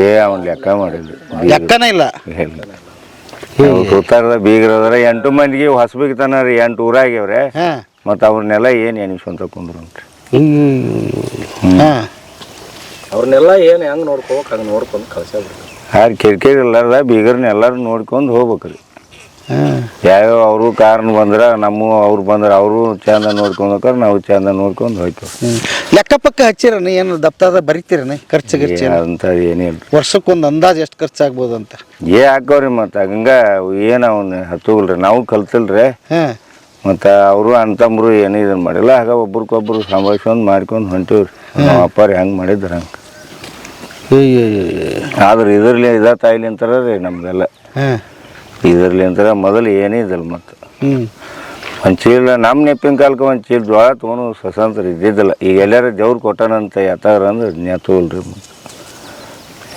ಏ ಅವ್ನು ಲೆಕ್ಕ ಮಾಡಿದ್ರಿ ಲೆಕ್ಕನೇ ಇಲ್ಲ. ಸುತ್ತಾರದ ಬೀಗ್ರದಾರ ಎಂಟು ಮಂದಿಗೆ ಹೊಸಬೇಕು ತನ ರೀ ಎಂಟು ಊರಾಗ್ಯವ್ರೆ. ಹಾ. ಮತ್ತು ಅವ್ರನ್ನೆಲ್ಲ ಏನು ಎನಿಸ್ಕೊಂತ ಕುಂದ್ರಂತ್ರಿ. ಹಾ. ಅವ್ರನ್ನೆಲ್ಲ ಏನು ಹೆಂಗ್ ನೋಡ್ಕೋಬೇಕು ಹಂಗೆ ನೋಡ್ಕೊಂಡು ಕಳ್ಸಬಿಡ್ತಾರೆ ಯಾರು ಕಿರಿಕಿರಿ ಇಲ್ಲಾರ್ದ ಬೀಗರ್ನ ಎಲ್ಲರೂ ನೋಡ್ಕೊಂಡು ಹೋಗ್ಬೇಕ್ರಿ. ರೀ ಯಾವ್ಯಾವ ಅವರು ಕಾರಣ ಬಂದ್ರೆ ನಮ್ಮ ಅವ್ರು ಬಂದ್ರೆ ಅವರು ಚಂದ ನೋಡ್ಕೊಂಡು ಹೋಗ್ತಾರೆ ನಾವು ಚಂದ ನೋಡ್ಕೊಂಡು ಹೋಯ್ತೇವೆ ಹ್ಮ್. ಲೆಕ್ಕ ಪಕ್ಕ ಹಚ್ಚಿರನ ಏನು ದಪ್ತಾದ ಬರಿತೀರನ ಖರ್ಚು ಗಿರ್ಚು? ಅಂತ ಏನಿಲ್ಲ ವರ್ಷಕ್ಕೊಂದು ಅಂದಾಜು ಎಷ್ಟು ಖರ್ಚಾಗ್ಬೋದು ಅಂತ? ಏ ಹಾಕವ್ರಿ ಮತ್ತು ಹಂಗ ಏನು ಅವ್ನು ಹತ್ತುಗಲ್ರಿ ನಾವು ಕಲ್ತಿಲ್ರಿ. ರೀ ಮತ್ತು ಅವರು ಅಂತಂಬ್ರು ಏನು ಇದನ್ನು ಮಾಡಿಲ್ಲ ಆಗ ಒಬ್ರಿಗೊಬ್ರು ಸಂಭಾಷಣೆ ಮಾಡ್ಕೊಂಡು ಹೊಂಟಿವ್ರಿ. ನಮ್ಮ ಅಪ್ಪಾರು ಹೆಂಗೆ ಮಾಡಿದ್ರು ಹಂಗೆ. ಆದ್ರೆ ಇದರಲ್ಲಿ ಇದ ತಾಯಿಲಿ ಅಂತಾರ ರೀ ನಮ್ಗೆಲ್ಲ ಇದರಲ್ಲಿ ಅಂತಾರ ಮೊದಲು ಏನೇ ಇದಿಲ್ಲ ಮತ್ತು. ಒಂದು ಚೀಲ ನಮ್ಮ ನೆಪ್ಪಿನ ಕಾಲಕ್ಕೆ ಒಂದು ಚೀಲ ಜೋಳ ತೊಗೊಂಡು ಸ್ವತಂತ್ರ ಇದ್ದಿದ್ದಿಲ್ಲ. ಈಗ ಎಲ್ಲಾರ ದೇವ್ರು ಕೊಟ್ಟಾನಂತ ಎತ್ತಾರ ಅಂದ್ರೆ ರೀ ಹಿಂಗೆ?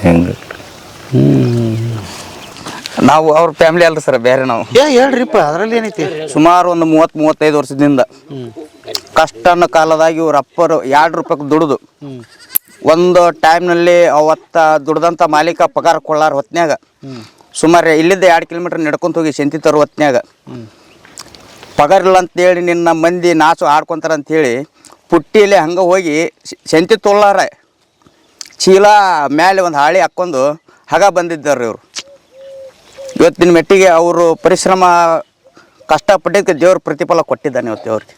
ಹೆಂಗೆ ನಾವು ಅವ್ರ ಫ್ಯಾಮಿಲಿ ಅಲ್ರಿ ಸರ್ ಬೇರೆ ನಾವು. ಏ ಹೇಳ್ರಿಪ್ಪ ಅದ್ರಲ್ಲಿ ಏನೈತಿ? ಸುಮಾರು ಒಂದು ಮೂವತ್ತು ಮೂವತ್ತೈದು ವರ್ಷದಿಂದ. ಕಷ್ಟ ಅನ್ನೋ ಕಾಲದಾಗ ಇವ್ರ ಅಪ್ಪರು ಎರಡು ರೂಪಾಯಿ ದುಡಿದು. ಒಂದು ಟೈಮ್ನಲ್ಲಿ ಅವತ್ತ ದುಡ್ದಂಥ ಮಾಲೀಕ ಪಗಾರ ಕೊಳ್ಳಾರ ಹೊತ್ನ್ಯಾಗ. ಸುಮಾರು ಇಲ್ಲಿದ್ದ ಎರಡು ಕಿಲೋಮೀಟ್ರ್ ನಡ್ಕೊಂತ ಹೋಗಿ ಶಂತಿ ತರೋ ಹೊತ್ನ್ಯಾಗ. ಪಗಾರ ಇಲ್ಲ ಅಂತೇಳಿ ನಿನ್ನ ಮಂದಿ ನಾಚು ಆಡ್ಕೊಂತಾರ ಅಂತೇಳಿ ಪುಟ್ಟಿಲಿ ಹಂಗೆ ಹೋಗಿ ಶಂತಿ ತೊಳ್ಳಾರ ಚೀಲ ಮೇಲೆ ಒಂದು ಹಾಳಿ ಹಾಕ್ಕೊಂಡು ಹಗ ಬಂದಿದ್ದಾರೆ ಇವರು. ಇವತ್ತಿನ ಮೆಟ್ಟಿಗೆ ಅವರು ಪರಿಶ್ರಮ ಕಷ್ಟಪಟ್ಟಿದ್ದಕ್ಕೆ ದೇವ್ರ ಪ್ರತಿಫಲ ಕೊಟ್ಟಿದ್ದಾನೆ ಇವತ್ತು ಅವ್ರಿಗೆ.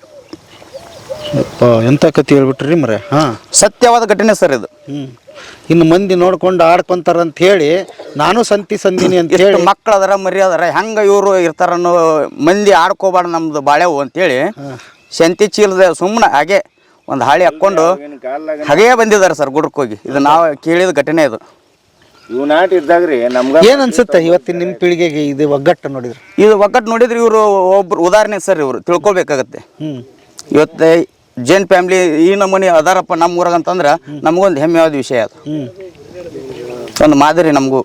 ಯಪ್ಪ, ಎಂತ ಕತಿ ಹೇಳ್ಬಿಟ್ರಿ ಮರೆ? ಹಾ. ಸತ್ಯವಾದ ಘಟನೆ ಸರ್ ಇದು. ಹ್ಮ್. ಇನ್ನು ಮಂದಿ ನೋಡ್ಕೊಂಡು ಆಡ್ಕೊಂತಾರ ಅಂತ ಹೇಳಿ ನಾನು ಸಂತಿ ಸಂದಿನಿ ಅಂತ ಹೇಳಿ ಮಕ್ಳು ಅದರ ಮರಿ ಅದರ ಹೆಂಗೆ ಇವರು ಇರ್ತಾರ ಅನ್ನೋ ಮಂದಿ ಆಡ್ಕೋಬಾರ್ದು ನಮ್ದು ಬಾಳೆವು ಅಂತೇಳಿ ಶಂತಿ ಚೀಲದ ಸುಮ್ಮನೆ ಹಾಗೆ ಒಂದು ಹಾಳಿ ಹಾಕ್ಕೊಂಡು ಹಾಗೇ ಬಂದಿದ್ದಾರೆ ಸರ್ ಗುಡ್ರಕ್ಕೆ ಹೋಗಿ. ಇದು ನಾವು ಕೇಳಿದ ಘಟನೆ ಇದು. ಇವು ನಾಟಿ ಇದ್ದಾಗ ರೀ ನಮ್ಗೆ ಏನ್ ಅನ್ಸುತ್ತೆ ಇವತ್ತಿನ ನಿಮ್ಮ ಪೀಳಿಗೆಗೆ ಇದು ಒಗ್ಗಟ್ಟು ನೋಡಿದ್ರೆ? ಇದು ಒಗ್ಗಟ್ಟು ನೋಡಿದ್ರೆ ಇವರು ಒಬ್ರು ಉದಾಹರಣೆ ಸರ್ ಇವರು ತಿಳ್ಕೊಬೇಕಾಗತ್ತೆ. ಹ್ಮ್. ಇವತ್ತು ಜೈನ್ ಫ್ಯಾಮ್ಲಿ ಈ ನಮೂನಿ ಅದಾರಪ್ಪ ನಮ್ಮ ಊರಾಗ ಅಂತಂದ್ರೆ ನಮಗೊಂದು ಹೆಮ್ಮೆಯಾದ ವಿಷಯ ಅದು. ಒಂದು ಮಾದರಿ ನಮಗೂ.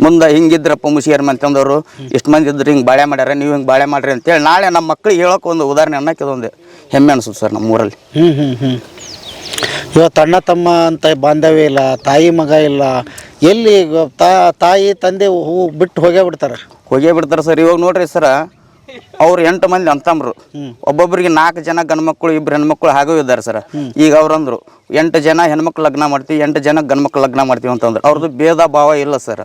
ಮುಂದೆ ಹಿಂಗಿದ್ರಪ್ಪ ಮುಷಿಯರ್ ಮಂತಂದವರು ಇಷ್ಟು ಮಂದಿ ಇದ್ರು ಹಿಂಗೆ ಬಾಳೆ ಮಾಡ್ಯಾರ ನೀವು ಹಿಂಗೆ ಬಾಳೆ ಮಾಡ್ರಿ ಅಂತೇಳಿ ನಾಳೆ ನಮ್ಮ ಮಕ್ಳಿಗೆ ಹೇಳೋಕೆ ಒಂದು ಉದಾಹರಣೆ ಅನ್ನೋಕೆ ಇದೊಂದು ಹೆಮ್ಮೆ ಅನಿಸುತ್ತೆ ಸರ್ ನಮ್ಮ ಊರಲ್ಲಿ. ಹ್ಞೂ ಹ್ಞೂ ಹ್ಮ್. ಇವತ್ತು ಅಣ್ಣ ತಮ್ಮ ಅಂತ ಬಾಂಧವ್ಯ ಇಲ್ಲ ತಾಯಿ ಮಗ ಇಲ್ಲ ಎಲ್ಲಿ ತಾ- ತಾಯಿ ತಂದೆ ಹೂ ಬಿಟ್ಟು ಹೋಗೇ ಬಿಡ್ತಾರೆ? ಹೋಗೇ ಬಿಡ್ತಾರೆ ಸರ್. ಇವಾಗ ನೋಡ್ರಿ ಸರ ಅವ್ರು ಎಂಟು ಮಂದಿ ಅಂತಂಬ್ರು ಒಬ್ಬೊಬ್ಬರಿಗೆ ನಾಲ್ಕು ಜನ ಗಂಡ್ಮಕ್ಳು ಇಬ್ರು ಹೆಣ್ಮಕ್ಳು ಹಾಗೂ ಇದ್ದಾರೆ ಸರ್. ಈಗ ಅವ್ರಂದ್ರು ಎಂಟು ಜನ ಹೆಣ್ಮಕ್ಳು ಲಗ್ನ ಮಾಡ್ತೀವಿ ಎಂಟು ಜನ ಗಂಡ್ಮಕ್ಳು ಲಗ್ನ ಮಾಡ್ತೀವಿ ಅಂತಂದ್ರು. ಅವ್ರದ್ದು ಭೇದ ಭಾವ ಇಲ್ಲ ಸರ್.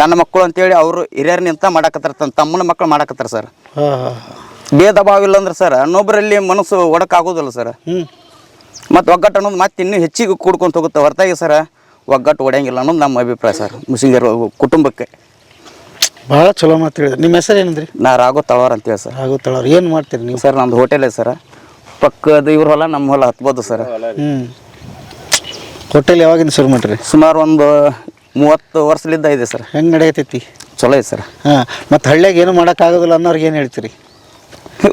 ನನ್ನ ಮಕ್ಕಳು ಅಂತೇಳಿ ಅವರು ಹಿರಿಯರ್ ನಿಂತ ಮಾಡಕತ್ತಾರ ತನ್ನ ತಮ್ಮನ ಮಕ್ಕಳು ಮಾಡಕತ್ತಾರ ಸರ್. ಭೇದ ಭಾವ ಇಲ್ಲ ಅಂದ್ರೆ ಸರ್ ಅನ್ನೊಬ್ಬರಲ್ಲಿ ಮನಸ್ಸು ಒಡಕಾಗೋದಿಲ್ಲ ಸರ್. ಮತ್ತು ಒಗ್ಗಟ್ಟು ಅನ್ನೋದು ಮತ್ತೆ ಇನ್ನೂ ಹೆಚ್ಚಿಗೆ ಕೂಡ್ಕೊಂತ ಹೋಗುತ್ತೆ ಹೊರತಾಗಿ ಸರ್. ಒಗ್ಗಟ್ಟು ಒಡೆಯಂಗಿಲ್ಲ ಅನ್ನೋದು ನಮ್ಮ ಅಭಿಪ್ರಾಯ ಸರ್ ಮುಸ್ಲಿಂಗರ ಕುಟುಂಬಕ್ಕೆ. ಭಾಳ ಚಲೋ ಮಾತು ಹೇಳಿದ್ರಿ. ನಿಮ್ಮ ಹೆಸರು ಏನಂದ್ರಿ? ನಾ ರಾಘು ತಳವಾರ್ ಅಂತೇಳಿ ಸರ್. ಆಗುತ್ತಳವ್ರು ಏನು ಮಾಡ್ತೀರಿ ನೀವು? ಸರ್ ನಮ್ದು ಹೋಟೆಲ್ ಸರ ಸರ್. ಪಕ್ಕದ ಇವ್ರ ಹೊಲ ನಮ್ಮ ಹೊಲ ಹತ್ಬೋದು ಸರ್. ಹ್ಮ್. ಹೋಟೆಲ್ ಯಾವಾಗಿಂದ ಶುರು ಮಾಡ್ರಿ? ಸುಮಾರು ಒಂದು ಮೂವತ್ತು ವರ್ಷದಿಂದ ಇದೆ ಸರ್. ಹೆಂಗೆ ನಡೆಯತೈತಿ? ಚಲೋ ಐತೆ ಸರ್. ಹಾ ಮತ್ತು ಹಳ್ಳಿಯಾಗ ಏನು ಮಾಡೋಕ್ಕಾಗೋದಿಲ್ಲ ಅನ್ನೋರ್ಗೆ ಏನು ಹೇಳ್ತೀರಿ?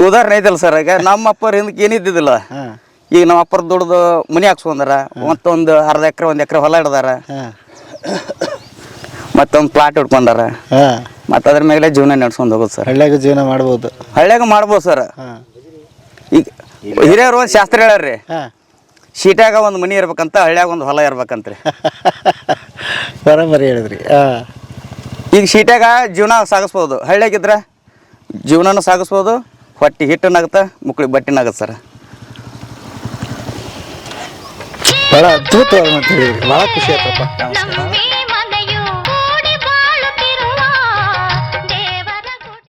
ಉದಾಹರಣೆ ಐತಲ್ಲ ಸರ್ ಈಗ ನಮ್ಮ ಅಪ್ಪರ ಹಿಂದಕ್ಕೆ ಏನಿದ್ದಿದ್ದಿಲ್ಲ ಹಾಂ. ಈಗ ನಮ್ಮ ಅಪ್ಪರ ದುಡ್ದು ಮನೆ ಹಾಕ್ಸ್ಕೊಂಡಾರ ಮತ್ತೊಂದು ಅರ್ಧ ಎಕರೆ ಒಂದು ಎಕರೆ ಹೊಲ ಹಿಡ್ದಾರ ಹಾಂ. ಮತ್ತೊಂದು ಪ್ಲಾಟ್ ಹಿಡ್ಕೊಂಡಾರ ಮತ್ತೆ ಮತ್ತು ಅದ್ರ ಮೇಲೆ ಜೀವನ ನಡ್ಸ್ಕೊಂಡು ಹೋಗೋದು ಸರ್. ಹಳ್ಳಿಯಾಗ ಜೀವನ ಮಾಡ್ಬೋದು. ಹಳ್ಳಿಯಾಗ ಮಾಡ್ಬೋದು ಸರ್. ಹಾಂ. ಈಗ ಹಿರಿಯರು ಒಂದು ಶಾಸ್ತ್ರ ಹೇಳ್ಯಾರ್ರಿ ಹಾಂ. ಶೀಟ್ಯಾಗ ಒಂದು ಮನಿ ಇರ್ಬೇಕಂತ ಹಳ್ಳಿಯಾಗ ಒಂದು ಹೊಲ ಇರ್ಬೇಕಂತ್ರಿ. [LAUGHS] ಬರೋಬ್ಬರಿ ಹೇಳಿದ್ರಿ. ಹಾಂ. ಈಗ ಶೀಟ್ಯಾಗ ಜೀವನ ಸಾಗಿಸ್ಬೋದು. ಹಳ್ಳಿಯಾಗಿದ್ರೆ ಜೀವನನೂ ಸಾಗಿಸ್ಬೋದು. ಹೊಟ್ಟೆ ಹಿಟ್ಟನಾಗುತ್ತೆ ಮುಕ್ಳಿಗೆ ಬಟ್ಟೆನಾಗುತ್ತೆ ಸರ್. ಭಾಳ ಅದ್ಭುತವಾಗಿ ಮಾತು ಹೇಳಿದ್ರಿ. ಭಾಳ ಖುಷಿ ಆಯ್ತಪ್ಪ.